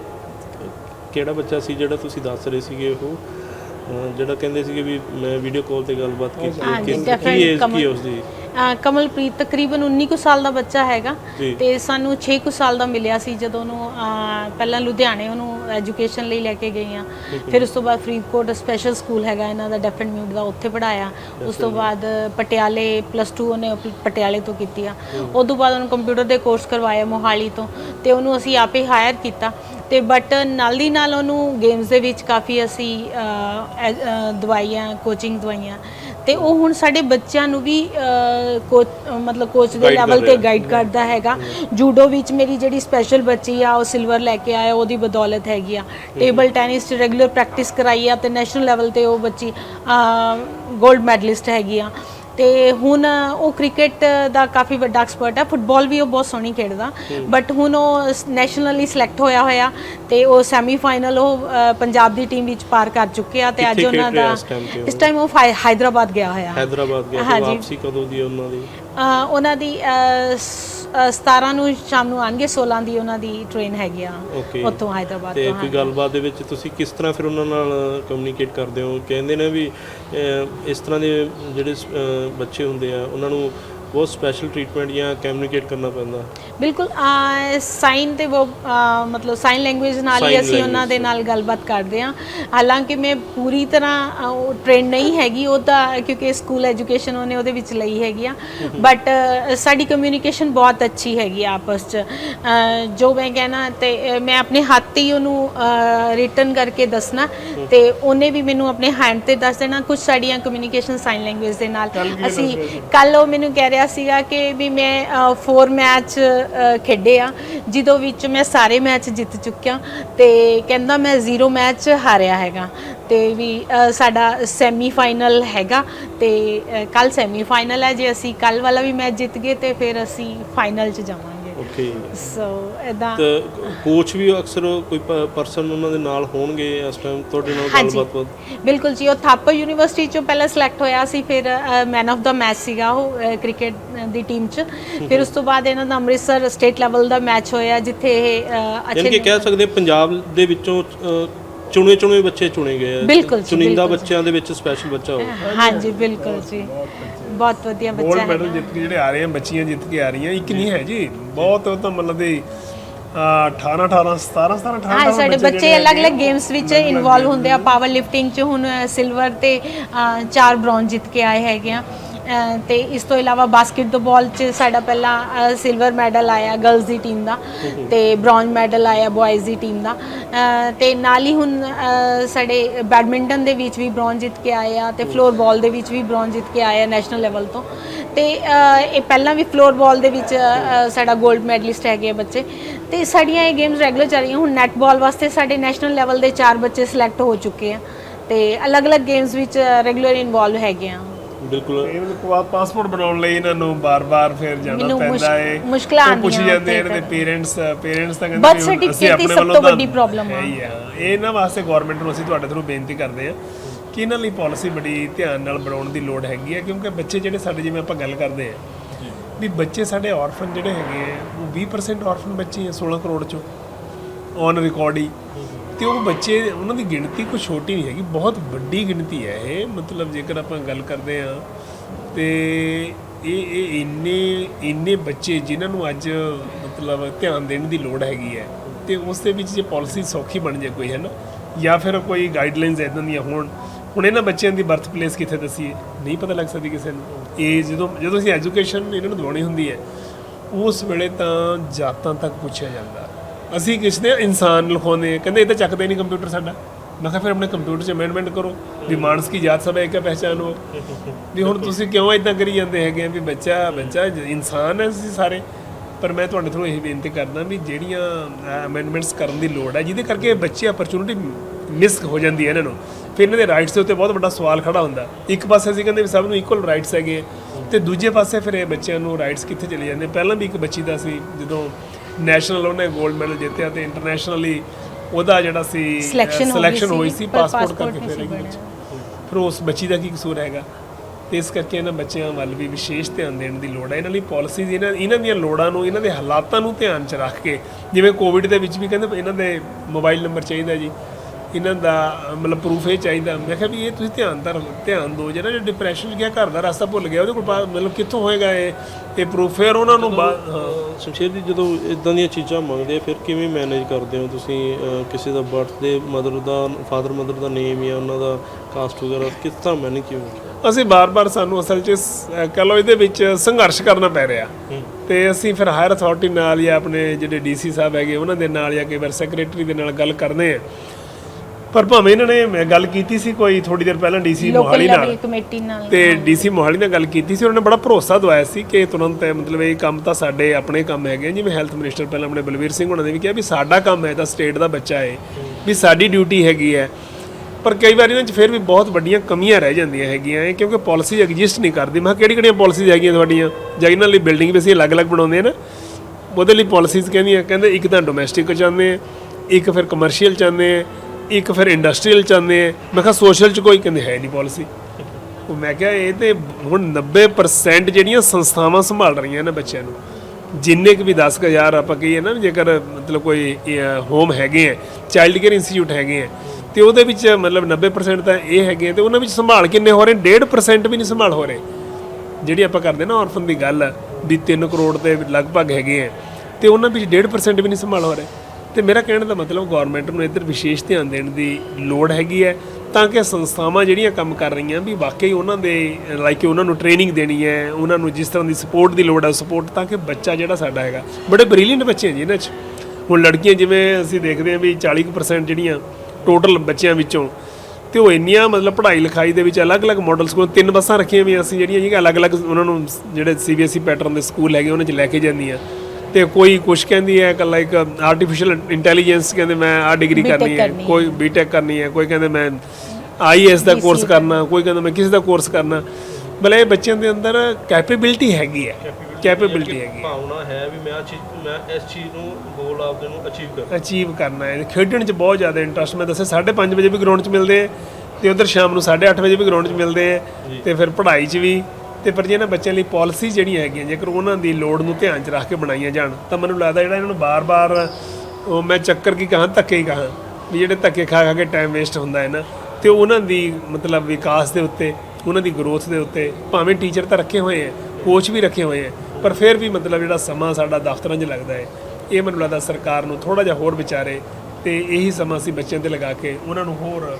ਕਿਹੜਾ ਬੱਚਾ ਸੀ ਜਿਹੜਾ ਤੁਸੀਂ ਦੱਸ ਰਹੇ ਸੀਗੇ ਉਹ? ਜਿਹੜਾ ਕਹਿੰਦੇ ਸੀਗੇ ਵੀ ਮੈਂ ਵੀਡੀਓ ਕਾਲ ਤੇ ਗੱਲਬਾਤ ਕੀਤੀ ਕਿਸ ਕੀ ਏਜ ਕੀ ਉਸਦੀ? ਅ, ਕਮਲਪ੍ਰੀਤ ਤਕਰੀਬਨ 19 ਕੁ ਸਾਲ ਦਾ ਬੱਚਾ ਹੈਗਾ ਜੀ। ਤੇ ਸਾਨੂੰ 6 ਕੁ ਸਾਲ ਦਾ ਮਿਲਿਆ ਸੀ ਜਦੋਂ ਉਹਨੂੰ ਅ, ਪਹਿਲਾਂ ਲੁਧਿਆਣੇ ਉਹਨੂੰ ਐਜੂਕੇਸ਼ਨ ਲਈ ਲੈ ਕੇ ਗਈ ਆ। ਫਿਰ ਉਸ ਤੋਂ ਬਾਅਦ ਫਰੀਦਕੋਟ ਸਪੈਸ਼ਲ ਸਕੂਲ ਹੈਗਾ ਇਹਨਾਂ ਦਾ ਡੈਫ ਐਂਡ ਮਿਊਟ ਦਾ ਉੱਥੇ ਪੜਾਇਆ ਉਸ ਤੋਂ ਬਾਅਦ ਪਟਿਆਲੇ ਪਲੱਸ 2 ਉਹਨੇ ਪ- ਪਟਿਆਲੇ ਤੋਂ ਕੀਤੀ ਆ। ਉਸ ਤੋਂ ਬਾਅਦ ਉਹਨੂੰ ਕੰਪਿਊਟਰ ਦੇ ਕੋਰਸ ਕਰਵਾਇਆ ਮੋਹਾਲੀ ਤੋਂ ਤੇ ਉਹਨੂੰ ਅਸੀਂ ਆਪੇ ਹਾਇਰ ਕੀਤਾ। ਤੇ ਬਟ ਨਾਲ ਦੀ ਨਾਲ ਉਹਨੂੰ ਗੇਮਸ ਦੇ ਵਿੱਚ ਕਾਫੀ ਅਸੀਂ ਅ, ਐ- ਅ, ਦਵਾਈਆਂ ਕੋਚਿੰਗ ਦਵਾਈਆਂ ਤੇ ਉਹ ਹੁਣ ਸਾਡੇ ਬੱਚਿਆਂ ਨੂੰ ਵੀ ਕੋਚ ਮਤਲਬ ਕੋਚ ਦੇ ਲੈਵਲ ਤੇ। ਗਾਈਡ ਕਰਦਾ ਹੈਗਾ। ਜੂਡੋ ਵਿੱਚ ਮੇਰੀ ਜਿਹੜੀ ਸਪੈਸ਼ਲ ਬੱਚੀ ਆ ਉਹ ਸਿਲਵਰ ਲੈ ਕੇ ਆਇਆ ਉਹਦੀ ਬਦੌਲਤ ਹੈਗੀ ਆ। ਟੇਬਲ ਟੈਨਿਸ ਚ ਰੈਗੂਲਰ ਪ੍ਰੈਕਟਿਸ ਕਰਾਈ ਆ ਤੇ ਨੈਸ਼ਨਲ ਲੈਵਲ ਤੇ ਉਹ ਬੱਚੀ 골ਡ ਮੈਡਲਿਸਟ ਹੈਗੀ ਆ। ਤੇ ਹੁਣ ਉਹ ਕ੍ਰਿਕਟ ਦਾ ਕਾਫੀ ਵੱਡਾ ਐਕਸਪਰਟ ਹੈ। ਫੁੱਟਬਾਲ ਵੀ ਉਹ ਬਹੁਤ ਸੋਹਣੀ ਖੇਡਦਾ। ਬਟ ਹੁਣ ਉਹ ਨੈਸ਼ਨਲੀ ਸਿਲੈਕਟ ਹੋਇਆ ਹੋਇਆ ਤੇ ਉਹ ਸੈਮੀਫਾਈਨਲ ਉਹ ਅ, ਪੰਜਾਬ ਦੀ ਟੀਮ ਵਿੱਚ ਪਾਰ ਕਰ ਚੁੱਕੇ ਆ ਤੇ ਅੱਜ ਉਹਨਾਂ ਦਾ ਇਸ ਉਹ? ਟਾਈਮ ਉਹ ਹਾਈ- ਹੈਦਰਾਬਾਦ ਗਿਆ ਹੋਇਆ। ਹੈਦਰਾਬਾਦ ਗਿਆ। ਵਾਪਸੀ ਕਦੋਂ ਦੀ ਉਹਨਾਂ ਦੀ? ਉਹਨਾਂ ਦੀ 17 ਨੂੰ ਸ਼ਾਮ ਨੂੰ ਆਣਗੇ 16 ਦੀ ਉਹਨਾਂ ਦੀ ਟ੍ਰੇਨ ਹੈਗੀ ਆ Okay. ਉੱਥੋਂ ਹੈਦਰਾਬਾਦ ਤੇ ਤੋਂ ਕੋਈ। ਗੱਲਬਾਤ ਦੇ ਵਿੱਚ ਤੁਸੀਂ ਕਿਸ ਤਰ੍ਹਾਂ ਫਿਰ ਉਹਨਾਂ ਨਾਲ ਕਮਿਊਨੀਕੇਟ ਕਰਦੇ ਹੋ ਕਹਿੰਦੇ ਨੇ ਵੀ ਅਹ, ਇਸ ਤਰ੍ਹਾਂ ਦੇ ਜਿਹੜੇ ਅਹ, ਬੱਚੇ ਹੁੰਦੇ ਆ ਉਹਨਾਂ ਨੂੰ ਬਹੁਤ ਸਪੈਸ਼ਲ ਟ੍ਰੀਟਮੈਂਟ ਜਾਂ ਕਮਿਊਨੀਕੇਟ ਕਰਨਾ ਪੈਂਦਾ। ਬਿਲਕੁਲ ਸਾਈਨ ਤੇ ਉਹ ਮਤਲਬ ਸਾਈਨ ਲੈਂਗੁਏਜ ਨਾਲ ਹੀ ਅਸੀਂ ਉਹਨਾਂ ਦੇ ਨਾਲ ਗੱਲਬਾਤ ਕਰਦੇ ਹਾਂ। ਹਾਲਾਂਕਿ ਮੈਂ ਪੂਰੀ ਤਰ੍ਹਾਂ ਉਹ ਟ੍ਰੇਨ ਨਹੀਂ ਹੈਗੀ ਉਹ ਤਾਂ ਕਿਉਂਕਿ ਸਕੂਲ ਐਜੂਕੇਸ਼ਨ ਉਹਨੇ ਉਹਦੇ ਵਿੱਚ ਲਈ ਹੈਗੀ ਆ। ਬਟ ਸਾਡੀ ਕਮਿਊਨੀਕੇਸ਼ਨ ਬਹੁਤ ਅੱਛੀ ਹੈਗੀ ਆ ਆਪਸ ਚ। ਜੋ ਮੈਂ ਕਹਿਣਾ ਤੇ ਮੈਂ ਆਪਣੇ ਹੱਥ ਹੀ ਉਹਨੂੰ ਰਿਟਨ ਕਰਕੇ ਦੱਸਣਾ ਤੇ ਉਹਨੇ ਵੀ ਮੈਨੂੰ ਆਪਣੇ ਹੈਂਡ ਤੇ ਦੱਸ ਦੇਣਾ ਕੁਝ ਸਾਡੀਆਂ ਕਮਿਊਨੀਕੇਸ਼ਨ ਸਾਈਨ ਲੈਂਗੁਏਜ ਦੇ ਨਾਲ। ਅਸੀਂ ਕੱਲ ਉਹ ਮੈਨੂੰ ਕਹਿ ਰਿਹਾ ਸੀਗਾ ਕਿ ਵੀ ਮੈਂ ਫੋਰ ਮੈਚ ਖੇਡੇ ਆ, ਜਿਹਦੇ ਵਿੱਚ ਮੈਂ ਸਾਰੇ ਮੈਚ ਜਿੱਤ ਚੁੱਕਿਆ ਤੇ ਕਹਿੰਦਾ ਮੈਂ ਜ਼ੀਰੋ ਮੈਚ ਹਾਰਿਆ ਹੈਗਾ ਤੇ ਵੀ ਸਾਡਾ ਸੈਮੀ ਫਾਈਨਲ ਹੈਗਾ ਤੇ ਕੱਲ ਸੈਮੀ ਫਾਈਨਲ ਹੈ ਜੇ ਅਸੀਂ ਕੱਲ ਵਾਲਾ ਵੀ ਮੈਚ ਜਿੱਤ ਗਏ ਤੇ ਫਿਰ ਅਸੀਂ ਫਾਈਨਲ 'ਚ ਜਾਵਾਂਗੇ। ਓਕੇ ਸੋ ਇਦਾਂ ਤੇ ਕੋਚ ਵੀ ਅਕਸਰ ਕੋਈ ਪਰਸਨ ਉਹਨਾਂ ਦੇ ਨਾਲ ਹੋਣਗੇ ਇਸ ਟਾਈਮ ਤੁਹਾਡੇ ਨਾਲ ਗੱਲਬਾਤ ਬਾਤ? ਬਿਲਕੁਲ ਜੀ ਉਹ ਥਾਪਰ ਯੂਨੀਵਰਸਿਟੀ ਚੋਂ ਪਹਿਲਾਂ ਸਿਲੈਕਟ ਹੋਇਆ ਸੀ ਫਿਰ ਮੈਨ ਆਫ ਦਾ ਮੈਚ ਸੀਗਾ ਉਹ ਕ੍ਰਿਕਟ ਦੀ ਟੀਮ ਚ। ਫਿਰ ਉਸ ਤੋਂ ਬਾਅਦ ਇਹਨਾਂ ਦਾ ਅੰਮ੍ਰਿਤਸਰ ਸਟੇਟ ਲੈਵਲ ਦਾ ਮੈਚ ਹੋਇਆ ਜਿੱਥੇ ਇਹ ਅ, ਯਾਨੀ ਕਿ ਅੱਛੇ ਕਹਿ ਸਕਦੇ ਪੰਜਾਬ ਦੇ ਵਿੱਚੋਂ ਚੁਣੇ ਚੁਣੇ ਬੱਚੇ ਚੁਣੇ ਗਏ ਚੁਣਿੰਦਾ। ਬੱਚਿਆਂ ਦੇ ਵਿੱਚ ਸਪੈਸ਼ਲ ਬੱਚਾ ਹੋ ਹਾਂਜੀ ਬਿਲਕੁਲ ਜੀ। ਬਹੁਤ ਵਧੀਆ ਬੱਚਾ ਗੋਲਡ ਹੈ ਮੈਡਲ ਜਿੱਤ ਕੇ ਜਿਹੜੇ ਆ ਰਹੇ ਆ ਬੱਚੀਆਂ ਜਿੱਤ ਕੇ ਆ ਰਹੀਆਂ ਇੱਕ ਨਹੀਂ ਹੈ ਜੀ। ਬਹੁਤ ਉਹ ਤਾਂ ਮਤਲਬ ਦੇ 18 18 17 17 18 ਹਾਂ ਸਾਡੇ ਬੱਚੇ ਅਲੱਗ-ਅਲੱਗ ਗੇਮਸ ਵਿੱਚ ਇਨਵੋਲਵ ਹੁੰਦੇ ਆ ਪਾਵਰ ਲਿਫਟਿੰਗ ਚ ਹੁਣ ਸਿਲਵਰ ਤੇ ਅ, ਚਾਰ ਬ੍ਰੌਂਜ਼ ਜਿੱਤ ਕੇ ਆਏ ਹੈਗੇ ਆ। ਤੇ ਇਸ ਤੋਂ ਇਲਾਵਾ ਬਾਸਕਟਬਾਲ ਚ ਸਾਡਾ ਪਹਿਲਾਂ ਸਿਲਵਰ ਮੈਡਲ ਆਇਆ ਗਰਲਜ਼ ਦੀ ਟੀਮ ਦਾ ਤੇ ਬ੍ਰੌਂਜ਼ ਮੈਡਲ ਆਇਆ ਬॉयਜ਼ ਦੀ ਟੀਮ ਦਾ। ਅ, ਤੇ ਨਾਲ ਹੀ ਹੁਣ ਸਾਡੇ ਬੈਡਮਿੰਟਨ ਦੇ ਵਿੱਚ ਵੀ ਬ੍ਰੌਂਜ਼ ਜਿੱਤ ਕੇ ਆਏ ਆ ਤੇ ਫਲੋਰ ਬਾਲ ਦੇ ਵਿੱਚ ਵੀ ਬ੍ਰੌਂਜ਼ ਜਿੱਤ ਕੇ ਆਏ ਆ ਨੈਸ਼ਨਲ ਲੈਵਲ ਤੋਂ। ਤੇ ਇਹ ਪਹਿਲਾਂ ਵੀ ਫਲੋਰ ਬਾਲ ਦੇ ਵਿੱਚ ਸਾਡਾ 골ਡ ਮੈਡਲਿਸਟ ਹੈਗੇ ਆ ਬੱਚੇ। ਤੇ ਸਾਡੀਆਂ ਇਹ ਗੇਮਸ ਰੈਗੂਲਰ ਚੱਲ ਰਹੀਆਂ। ਹੁਣ ਨੈਟ ਵਾਸਤੇ ਸਾਡੇ ਨੈਸ਼ਨਲ ਲੈਵਲ ਦੇ ਚਾਰ ਬੱਚੇ ਸਿਲੈਕਟ ਹੋ ਚੁੱਕੇ ਆ। ਤੇ ਅਲੱਗ-ਅਲੱਗ ਗੇਮਸ ਵਿੱਚ ਰੈਗੂਲਰ ਇਨਵੋਲਵ ਹੈਗੇ ਆ। ਬਿਲਕੁਲ। ਇਹਨਾਂ ਨੂੰ ਪਾਸਪੋਰਟ ਬਣਾਉਣ ਲਈ ਇਹਨਾਂ ਨੂੰ ਬਾਰ-ਬਾਰ ਫਿਰ ਜਾਣਾ ਪੈਂਦਾ ਹੈ ਮੁਸ਼ਕਲਾਂ ਉਹ ਪੁੱਛ ਆਉਂਦੀਆਂ ਜਾਂਦੇ ਇਹਨਾਂ ਦੇ ਪੇਰੈਂਟਸ ਪੇਰੈਂਟਸ ਤਾਂ ਹੁਣ ਅਸੀਂ certificate ਦੀ ਆਪਣੇ ਸਭ ਤੋਂ ਵੱਡੀ ਆ। ਹੈ ਇਹ ਇਹਨਾਂ ਵਾਸਤੇ ਗਵਰਨਮੈਂਟ ਨੂੰ ਅਸੀਂ ਤੁਹਾਡੇ ਥਰੂ ਬੇਨਤੀ ਕਰਦੇ ਹਾਂ ਕਿ ਇਹਨਾਂ ਲਈ ਪਾਲਿਸੀ ਬੜੀ ਧਿਆਨ ਨਾਲ ਬਣਾਉਣ ਦੀ ਲੋੜ ਹੈਗੀ ਹੈ ਕਿਉਂਕਿ ਬੱਚੇ ਜਿਹੜੇ ਸਾਡੇ ਜਿਵੇਂ ਆਪਾਂ ਗੱਲ ਕਰਦੇ ਆ ਵੀ ਬੱਚੇ ਸਾਡੇ ਆਰਫਨ ਜਿਹੜੇ ਹੈਗੇ ਆ ਉਹ 20% ਆਰਫਨ ਬੱਚੇ ਆ 16 ਕਰੋੜ ਚੋਂ। ਔਨ ਰਿਕਾਰਡ ਹੀ ਤੇ ਉਹ ਬੱਚੇ, ਉਹਨਾਂ ਦੀ ਗਿਣਤੀ ਕੋਈ ਛੋਟੀ ਨਹੀਂ ਹੈਗੀ, ਬਹੁਤ ਵੱਡੀ ਗਿਣਤੀ ਹੈ ਇਹ। ਮਤਲਬ ਜੇਕਰ ਆਪਾਂ ਗੱਲ ਕਰਦੇ ਆ ਤੇ ਇਹ ਇਹ ਇੰਨੇ ਇੰਨੇ ਬੱਚੇ ਜਿਨ੍ਹਾਂ ਨੂੰ ਅੱਜ ਮਤਲਬ ਧਿਆਨ ਦੇਣ ਦੀ ਲੋੜ ਹੈਗੀ ਹੈ, ਤੇ ਉਸ ਦੇ ਵਿੱਚ ਜੇ ਪਾਲਿਸੀ ਸੌਖੀ ਬਣ ਜਾਏ ਕੋਈ ਹੈ ਨਾ ਜਾਂ ਫਿਰ ਕੋਈ ਗਾਈਡਲਾਈਨਸ ਇਦਾਂ ਦੀਆਂ ਹੋਣ। ਹੁਣ ਇਹਨਾਂ ਬੱਚਿਆਂ ਦੀ ਬਰਥ ਪਲੇਸ ਕਿੱਥੇ ਦੱਸੀਏ? ਨਹੀਂ ਪਤਾ ਲੱਗ ਸਕਦੀ ਕਿਸੇ ਨੂੰ। ਇਹ ਜਦੋਂ ਜਦੋਂ ਅਸੀਂ ਐਜੂਕੇਸ਼ਨ ਇਹਨਾਂ ਨੂੰ ਦਿਵਾਉਣੀ ਹੁੰਦੀ ਹੈ, ਉਸ ਵੇਲੇ ਤਾਂ ਜਾਤਾਂ ਤੱਕ ਪੁੱਛਿਆ ਜਾਂਦਾ। ਅਸੀਂ ਕਿਸੇ ਇਨਸਾਨ ਲਿਖਾਉਂਦੇ ਆ ਕਹਿੰਦੇ ਇਹ ਤਾਂ ਚੱਕਦੇ ਨਹੀਂ ਕੰਪਿਊਟਰ ਸਾਡਾ। ਮੈਂ ਕਿਹਾ ਫਿਰ ਆਪਣੇ ਕੰਪਿਊਟਰ 'ਚ ਅਮੈਂਡਮੈਂਟ ਕਰੋ। ਵੀ ਮਾਨਸ ਕੀ ਜਾਤ ਸਭ ਇੱਕ ਪਹਿਚਾਨ ਹੋ ਵੀ ਹੁਣ ਤੁਸੀਂ ਕਿਉਂ ਇਦਾਂ ਕਰੀ ਜਾਂਦੇ ਹੈਗੇ ਆ ਵੀ ਬੱਚਾ ਬੱਚਾ ਇਨਸਾਨ ਹੈ ਅਸੀਂ ਸਾਰੇ। ਪਰ ਮੈਂ ਤੁਹਾਡੇ ਥਰੂ ਇਹ ਬੇਨਤੀ ਕਰਦਾ ਵੀ ਜਿਹੜੀਆਂ ਅਮੈਂਡਮੈਂਟਸ ਕਰਨ ਦੀ ਲੋੜ ਹੈ ਜਿਹਦੇ ਕਰਕੇ ਬੱਚੇ ਓਪਰਚੁਨਿਟੀ ਮਿਸ ਹੋ ਜਾਂਦੀ ਹੈ ਇਹਨਾਂ ਨੂੰ। ਫਿਰ ਇਹਨਾਂ ਦੇ ਰਾਈਟਸ ਦੇ ਉੱਤੇ ਬਹੁਤ ਵੱਡਾ ਸਵਾਲ ਖੜਾ ਹੁੰਦਾ। ਇੱਕ ਪਾਸੇ ਅਸੀਂ ਕਹਿੰਦੇ ਵੀ ਸਭ ਨੂੰ ਇਕੁਅਲ ਰਾਈਟਸ ਹੈਗੇ ਆ, ਤੇ ਦੂਜੇ ਪਾਸੇ ਫਿਰ ਇਹ ਬੱਚਿਆਂ ਨੂੰ ਰਾਈਟਸ ਕਿੱਥੇ ਚਲੇ ਜਾਂਦੇ ਪਹਿਲਾਂ ਵੀ ਇੱਕ ਬੱਚੀ ਦਾ ਸੀ ਜਦੋਂ ਨੈਸ਼ਨਲ ਉਹਨੇ 골ਡ ਮੈਡਲ ਜਿੱਤਿਆ ਤੇ ਇੰਟਰਨੈਸ਼ਨਲੀ ਉਹਦਾ ਜਿਹੜਾ ਸੀ ਸਿਲੈਕਸ਼ਨ ਹੋਈ ਸੀ, ਸੀ ਪਰ ਪਾਸਪੋਰਟ ਕਰਕੇ ਫਿਰ। ਬੱਚੀ ਫਿਰ ਉਸ ਬੱਚੀ ਦਾ ਕੀ ਕਸੂਰ ਹੈਗਾ? ਤੇ ਇਸ ਕਰਕੇ ਇਹਨਾਂ ਬੱਚਿਆਂ ਵੱਲ ਵੀ ਵਿਸ਼ੇਸ਼ ਧਿਆਨ ਦੇਣ ਦੀ ਲੋੜ ਹੈ। ਇਹਨਾਂ ਲਈ ਪਾਲਿਸੀਜ਼ ਇਹਨਾਂ ਇਹਨਾਂ ਦੀਆਂ ਲੋੜਾਂ ਨੂੰ ਇਹਨਾਂ ਦੇ ਹਾਲਾਤਾਂ ਨੂੰ ਧਿਆਨ 'ਚ ਰੱਖ ਕੇ ਜਿਵੇਂ ਕੋਵਿਡ ਦੇ ਵਿੱਚ ਵੀ ਕਹਿੰਦੇ ਇਹਨਾਂ ਦੇ ਮੋਬਾਈਲ ਨੰਬਰ ਚਾਹੀਦਾ ਜੀ। ਇਹਨਾਂ ਦਾ ਮਤਲਬ ਪ੍ਰੂਫ ਇਹ ਚਾਹੀਦਾ। ਮੈਂ ਕਿਹਾ ਵੀ ਇਹ ਤੁਸੀਂ ਧਿਆਨ ਧਰ ਧਿਆਨ ਦਿਓ। ਜਿਹੜਾ ਜਿਹੜਾ ਡਿਪਰੈਸ਼ਨ 'ਚ ਗਿਆ ਘਰ ਦਾ ਰਸਤਾ ਭੁੱਲ ਗਿਆ ਉਹਦੇ ਕੋਲ ਪਾ- ਮਤਲਬ ਕਿੱਥੋਂ ਹੋਏਗਾ ਇਹ ਇਹ ਪ੍ਰੂਫ ਫਿਰ ਉਹਨਾਂ ਨੂੰ ਬਾਅਦ ਹਾਂ। ਸ਼ਮਸ਼ੇਰ ਜੀ ਜਦੋਂ ਇਦਾਂ ਦੀਆਂ ਚੀਜ਼ਾਂ ਮੰਗਦੇ ਆ ਫਿਰ ਕਿਵੇਂ ਮੈਨੇਜ ਕਰਦੇ ਹੋ ਤੁਸੀਂ? ਅਹ, ਕਿਸੇ ਦਾ ਬਰਥਡੇ ਮਦਰ ਦਾ ਫਾਦਰ ਮਦਰ ਦਾ ਨੇਮ ਜਾਂ ਉਹਨਾਂ ਦਾ ਕਾਸਟ ਵਗੈਰਾ ਕਿਸ ਤਰ੍ਹਾਂ ਮੈਨੇਜ ਕਿਵੇਂ ਅਸੀਂ ਬਾਰ-ਬਾਰ ਸਾਨੂੰ ਅਸਲ 'ਚ ਕਹ ਲਓ ਇਹਦੇ ਵਿੱਚ ਸੰਘਰਸ਼ ਕਰਨਾ ਪੈ ਰਿਹਾ। ਤੇ ਅਸੀਂ ਫਿਰ ਹਾਇਰ ਅਥਾਰਟੀ ਨਾਲ ਜਾਂ ਆਪਣੇ ਜਿਹੜੇ ਡੀਸੀ ਸਾਹਿਬ ਹੈਗੇ ਉਹਨਾਂ ਦੇ ਨਾਲ ਜਾਂ ਕਈ ਵਾਰ ਸੈਕਟਰੀ ਦੇ ਨਾਲ ਗੱਲ ਕਰਨੇ ਆ। ਪਰ ਭਾਵੇਂ ਇਹਨਾਂ ਨੇ ਮੈਂ ਗੱਲ ਕੀਤੀ ਸੀ ਕੋਈ ਥੋੜੀ ਦੇਰ ਪਹਿਲਾਂ ਡੀਸੀ ਮੋਹਾਲੀ ਨਾਲ ਕਮੇਟੀ ਨਾਲ ਤੇ ਡੀਸੀ ਮੋਹਾਲੀ ਨਾਲ ਗੱਲ ਕੀਤੀ ਸੀ ਉਹਨਾਂ ਨੇ ਬੜਾ ਭਰੋਸਾ ਦਵਾਇਆ ਸੀ ਕਿ ਤੁਰੰਤ ਮਤਲਬ ਇਹ ਕੰਮ ਤਾਂ ਸਾਡੇ ਆਪਣੇ ਕੰਮ ਹੈਗੇ। ਜਿਵੇਂ ਹੈਲਥ ਮਿਨਿਸਟਰ ਪਹਿਲਾਂ ਆਪਣੇ ਬਲਵੀਰ ਸਿੰਘ ਉਹਨਾਂ ਨੇ ਵੀ ਕਿਹਾ ਵੀ ਸਾਡਾ ਕੰਮ ਹੈ ਤਾਂ ਸਟੇਟ ਦਾ ਬੱਚਾ ਹੈ ਵੀ ਸਾਡੀ ਡਿਊਟੀ ਹੈਗੀ ਹੈ। ਪਰ ਕਈ ਵਾਰ ਇਹਨਾਂ 'ਚ ਫਿਰ ਵੀ ਬਹੁਤ ਵੱਡੀਆਂ ਕਮੀਆਂ ਰਹਿ ਜਾਂਦੀਆਂ ਹੈਗੀਆਂ ਇਹ ਕਿਉਂਕਿ ਪਾਲਿਸੀ ਐਗਜ਼ਿਸਟ ਨਹੀਂ ਕਰਦੀ। ਮੈਂ ਕਿਹਾ ਕਿਹੜੀ ਕਿਹੜੀਆਂ ਪਾਲਿਸੀਜ਼ ਹੈਗੀਆਂ ਤੁਹਾਡੀਆਂ? ਜਿਹਨਾਂ ਲਈ ਬਿਲਡਿੰਗ ਵੀ ਅਸੀਂ ਅਲੱਗ-ਅਲੱਗ ਬਣਾਉਂਦੇ ਆ ਨਾ? ਉਹਦੇ ਲਈ ਪਾਲਿਸੀਜ਼ ਕਹਿੰਦੀਆਂ ਕਹਿੰਦੇ ਇੱਕ ਤਾਂ ਡੋਮੈਸਟਿਕ ਚਾਹੁੰਦੇ ਆ ਇੱਕ ਫਿਰ ਕਮਰਸ਼ੀਅਲ ਚਾਹੁੰਦੇ ਆ ਇੱਕ ਫਿਰ ਇੰਡਸਟਰੀਅਲ ਚਾਹੁੰਦੇ ਆ। ਮੈਂ ਕਿਹਾ ਸੋਸ਼ਲ 'ਚ ਕੋਈ ਕਹਿੰਦੇ ਹੈ ਨਹੀਂ ਪਾਲਿਸੀ ਉਹ ਮੈਂ ਕਿਹਾ ਇਹ ਤੇ ਹੁਣ 90% ਜਿਹੜੀਆਂ ਸੰਸਥਾਵਾਂ ਸੰਭਾਲ ਰਹੀਆਂ ਨੇ ਬੱਚਿਆਂ ਨੂੰ। ਜਿੰਨੇ ਕੁ ਵੀ 10000 ਆਪਾਂ ਕਹੀਏ ਨਾ, ਜੇਕਰ ਮਤਲਬ ਕੋਈ ਹੋਮ ਹੈਗੇ ਆ ਚਾਈਲਡ ਕੇਅਰ ਇੰਸਟੀਚਿਊਟ ਹੈਗੇ ਆ, ਤੇ ਉਹਦੇ ਵਿੱਚ ਮਤਲਬ 90% ਤਾਂ ਇਹ ਹੈਗੇ ਆ, ਤੇ ਉਹਨਾਂ ਵਿੱਚ ਸੰਭਾਲ ਕਿੰਨੇ ਹੋ ਰਹੇ? 1.5% ਵੀ ਨਹੀਂ ਸੰਭਾਲ ਹੋ ਰਹੇ। ਜਿਹੜੀ ਆਪਾਂ ਕਰਦੇ ਨਾ ਔਰਫਨ ਦੀ ਗੱਲ ਵੀ 3 ਕਰੋੜ ਦੇ ਲਗਭਗ ਹੈਗੇ ਆ, ਤੇ ਉਹਨਾਂ ਵਿੱਚ 1.5% ਵੀ ਨਹੀਂ ਸੰਭਾਲ ਹੋ ਰਹੇ। ਤੇ ਮੇਰਾ ਕਹਿਣ ਦਾ ਮਤਲਬ ਗਵਰਨਮੈਂਟ ਨੂੰ ਇੱਧਰ ਵਿਸ਼ੇਸ਼ ਧਿਆਨ ਦੇਣ ਦੀ ਲੋੜ ਹੈਗੀ ਹੈ ਤਾਂ ਕਿ ਸੰਸਥਾਵਾਂ ਜਿਹੜੀਆਂ ਕੰਮ ਕਰ ਰਹੀਆਂ ਵੀ ਵਾਕਈ ਉਹਨਾਂ ਦੇ ਲਾਈਕ ਉਹਨਾਂ ਨੂੰ ਟ੍ਰੇਨਿੰਗ ਦੇਣੀ ਹੈ, ਉਹਨਾਂ ਨੂੰ ਜਿਸ ਤਰ੍ਹਾਂ ਦੀ ਸਪੋਰਟ ਦੀ ਲੋੜ ਹੈ ਸਪੋਰਟ ਤਾਂ ਕਿ ਬੱਚਾ ਜਿਹੜਾ ਸਾਡਾ ਹੈਗਾ, ਬੜੇ ਬਰੀਲੀਅੰਟ ਬੱਚੇ ਹੈ ਜੀ ਇਹਨਾਂ 'ਚ। ਹੁਣ ਲੜਕੀਆਂ ਜਿਵੇਂ ਅਸੀਂ ਦੇਖਦੇ ਹਾਂ ਵੀ 40% ਜਿਹੜੀਆਂ ਟੋਟਲ ਬੱਚਿਆਂ ਵਿੱਚੋਂ, ਤੇ ਉਹ ਇੰਨੀਆਂ ਮਤਲਬ ਪੜ੍ਹਾਈ ਲਿਖਾਈ ਦੇ ਵਿੱਚ ਅਲੱਗ-ਅਲੱਗ ਮਾਡਲ ਸਕੂਲ ਤਿੰਨ ਬੱਸਾਂ ਰੱਖੀਆਂ ਵੀ ਅਸੀਂ ਜਿਹੜੀਆਂ ਜੀ ਅਲੱਗ-ਅਲੱਗ ਉਹਨਾਂ ਨੂੰ ਜਿਹੜੇ ਸੀਬੀਐਸਈ ਪੈਟਰਨ ਦੇ ਸਕੂਲ ਹੈਗੇ, ਉਹਨਾਂ 'ਚ ਲੈ ਕੇ ਜਾਂਦੀਆਂ। ਤੇ ਕੋਈ ਕੁਝ ਕਹਿੰਦੀ ਹੈ ਕਿ ਲਾਈਕ ਆਰਟੀਫੀਸ਼ੀਅਲ ਇੰਟੈਲੀਜੈਂਸ ਕਹਿੰਦੇ ਮੈਂ ਆ ਡਿਗਰੀ ਕਰਨੀ ਹੈ ਕਰਨੀ। ਕੋਈ ਬੀਟੈਕ ਕਰਨੀ ਹੈ ਕੋਈ ਕਹਿੰਦੇ ਮੈਂ ਆਈਐਸ ਦਾ ਕੋਰਸ ਕਰਨਾ ਕੋਈ ਕਹਿੰਦਾ ਮੈਂ ਕਿਸੇ ਦਾ ਕੋਰਸ ਕਰਨਾ। ਇਹ ਬੱਚਿਆਂ ਦੇ ਅੰਦਰ ਕੈਪੇਬਿਲਿਟੀ ਹੈਗੀ ਹੈ ਕੈਪੇਬਿਲਿਟੀ ਹੈਗੀ ਭਾਵਨਾ ਹੈ ਵੀ ਮੈਂ ਆ ਚੀਜ਼ ਮੈਂ ਇਸ ਚੀਜ਼ ਨੂੰ ਗੋਲ ਆਪਦੇ ਨੂੰ ਅਚੀਵ ਕਰਾਂ ਅਚੀਵ ਕਰਨਾ ਹੈ। ਖੇਡਣ 'ਚ ਬਹੁਤ ਜ਼ਿਆਦਾ ਇੰਟਰਸਟ ਮੈਂ ਦੱਸਿਆ 5:30 ਵਜੇ ਵੀ ਗਰਾਊਂਡ 'ਚ ਮਿਲਦੇ ਆ ਤੇ ਉਧਰ ਸ਼ਾਮ ਨੂੰ 8:30 ਵਜੇ ਵੀ ਗਰਾਊਂਡ 'ਚ ਮਿਲਦੇ ਆ ਤੇ ਫਿਰ ਪੜ੍ਹਾਈ 'ਚ ਵੀ। ਤੇ ਪਰ ਜੇ ਇਹਨਾਂ ਬੱਚਿਆਂ ਲਈ ਪਾਲਿਸੀ ਜਿਹੜੀਆਂ ਹੈਗੀਆਂ, ਜੇਕਰ ਉਹਨਾਂ ਦੀ ਲੋੜ ਨੂੰ ਧਿਆਨ 'ਚ ਰੱਖ ਕੇ ਬਣਾਈਆਂ ਜਾਣ, ਤਾਂ ਮੈਨੂੰ ਲੱਗਦਾ ਜਿਹੜਾ ਇਹਨਾਂ ਨੂੰ ਬਾਰ-ਬਾਰ, ਉਹ ਮੈਂ ਚੱਕਰ ਕੀ ਕਹਾਂ, ਧੱਕੇ ਹੀ ਕਹਾਂ, ਵੀ ਜਿਹੜੇ ਧੱਕੇ ਖਾ ਖਾ ਕੇ ਟਾਈਮ ਵੇਸਟ ਹੁੰਦਾ ਹੈ ਨਾ, ਤੇ ਉਹਨਾਂ ਦੀ ਮਤਲਬ ਵਿਕਾਸ ਦੇ ਉੱਤੇ, ਉਹਨਾਂ ਦੀ ਗਰੋਥ ਦੇ ਉੱਤੇ, ਭਾਵੇਂ ਟੀਚਰ ਤਾਂ ਰੱਖੇ ਹੋਏ ਆ ਕੋਚ ਵੀ ਰੱਖੇ ਹੋਏ ਆ ਪਰ ਫਿਰ ਵੀ ਮਤਲਬ ਜਿਹੜਾ ਸਮਾਂ ਸਾਡਾ ਦਫ਼ਤਰਾਂ 'ਚ ਲੱਗਦਾ ਹੈ, ਇਹ ਮੈਨੂੰ ਲੱਗਦਾ ਸਰਕਾਰ ਨੂੰ ਥੋੜਾ ਜਿਹਾ ਹੋਰ ਵਿਚਾਰੇ ਤੇ ਇਹੀ ਸਮਾਂ ਅਸੀਂ ਬੱਚਿਆਂ ਤੇ ਲਗਾ ਕੇ ਉਹਨਾਂ ਨੂੰ ਹੋਰ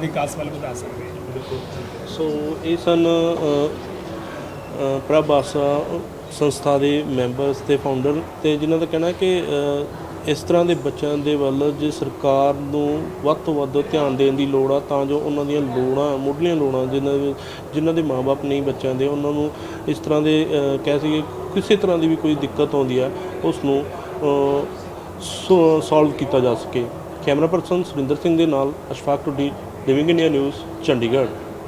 ਵਿਕਾਸ ਵੱਲ ਵਧਾ ਸਕਦੇ ਹਾਂ। ਸੋ ਇਹ ਸਨ ਅ, ਅ, ਪ੍ਰਭਾਸਾ ਸੰਸਥਾ ਦੇ ਮੈਂਬਰਸ ਤੇ ਫਾਊਂਡਰ ਤੇ ਜਿਨ੍ਹਾਂ ਦਾ ਕਹਿਣਾ ਹੈ ਕਿ ਇਸ ਤਰ੍ਹਾਂ ਦੇ ਬੱਚਿਆਂ ਦੇ ਵੱਲ ਜੇ ਸਰਕਾਰ ਨੂੰ ਵੱਧ ਤੋਂ ਵੱਧ ਧਿਆਨ ਦੇਣ ਦੀ ਲੋੜ ਆ ਤਾਂ ਜੋ ਉਹਨਾਂ ਦੀਆਂ ਲੋੜਾਂ ਮੁੱਢਲੀਆਂ ਲੋੜਾਂ ਜਿਨ੍ਹਾਂ ਦੇ ਜਿਨ੍ਹਾਂ ਦੇ ਮਾਪੇ ਨਹੀਂ ਬੱਚਿਆਂ ਦੇ ਉਹਨਾਂ ਨੂੰ ਇਸ ਤਰ੍ਹਾਂ ਦੇ ਕਹਿ ਸਕੀਏ ਕਿਸੇ ਤਰ੍ਹਾਂ ਦੀ ਵੀ ਕੋਈ ਦਿੱਕਤ ਆਉਂਦੀ ਆ ਉਸ ਨੂੰ ਸੋਲਵ ਕੀਤਾ ਜਾ ਸਕੇ। ਕੈਮਰਾ ਪਰਸਨ ਸੁਰਿੰਦਰ ਸਿੰਘ ਦੇ ਨਾਲ Ashfaq Tuddi living India news Chandigarh.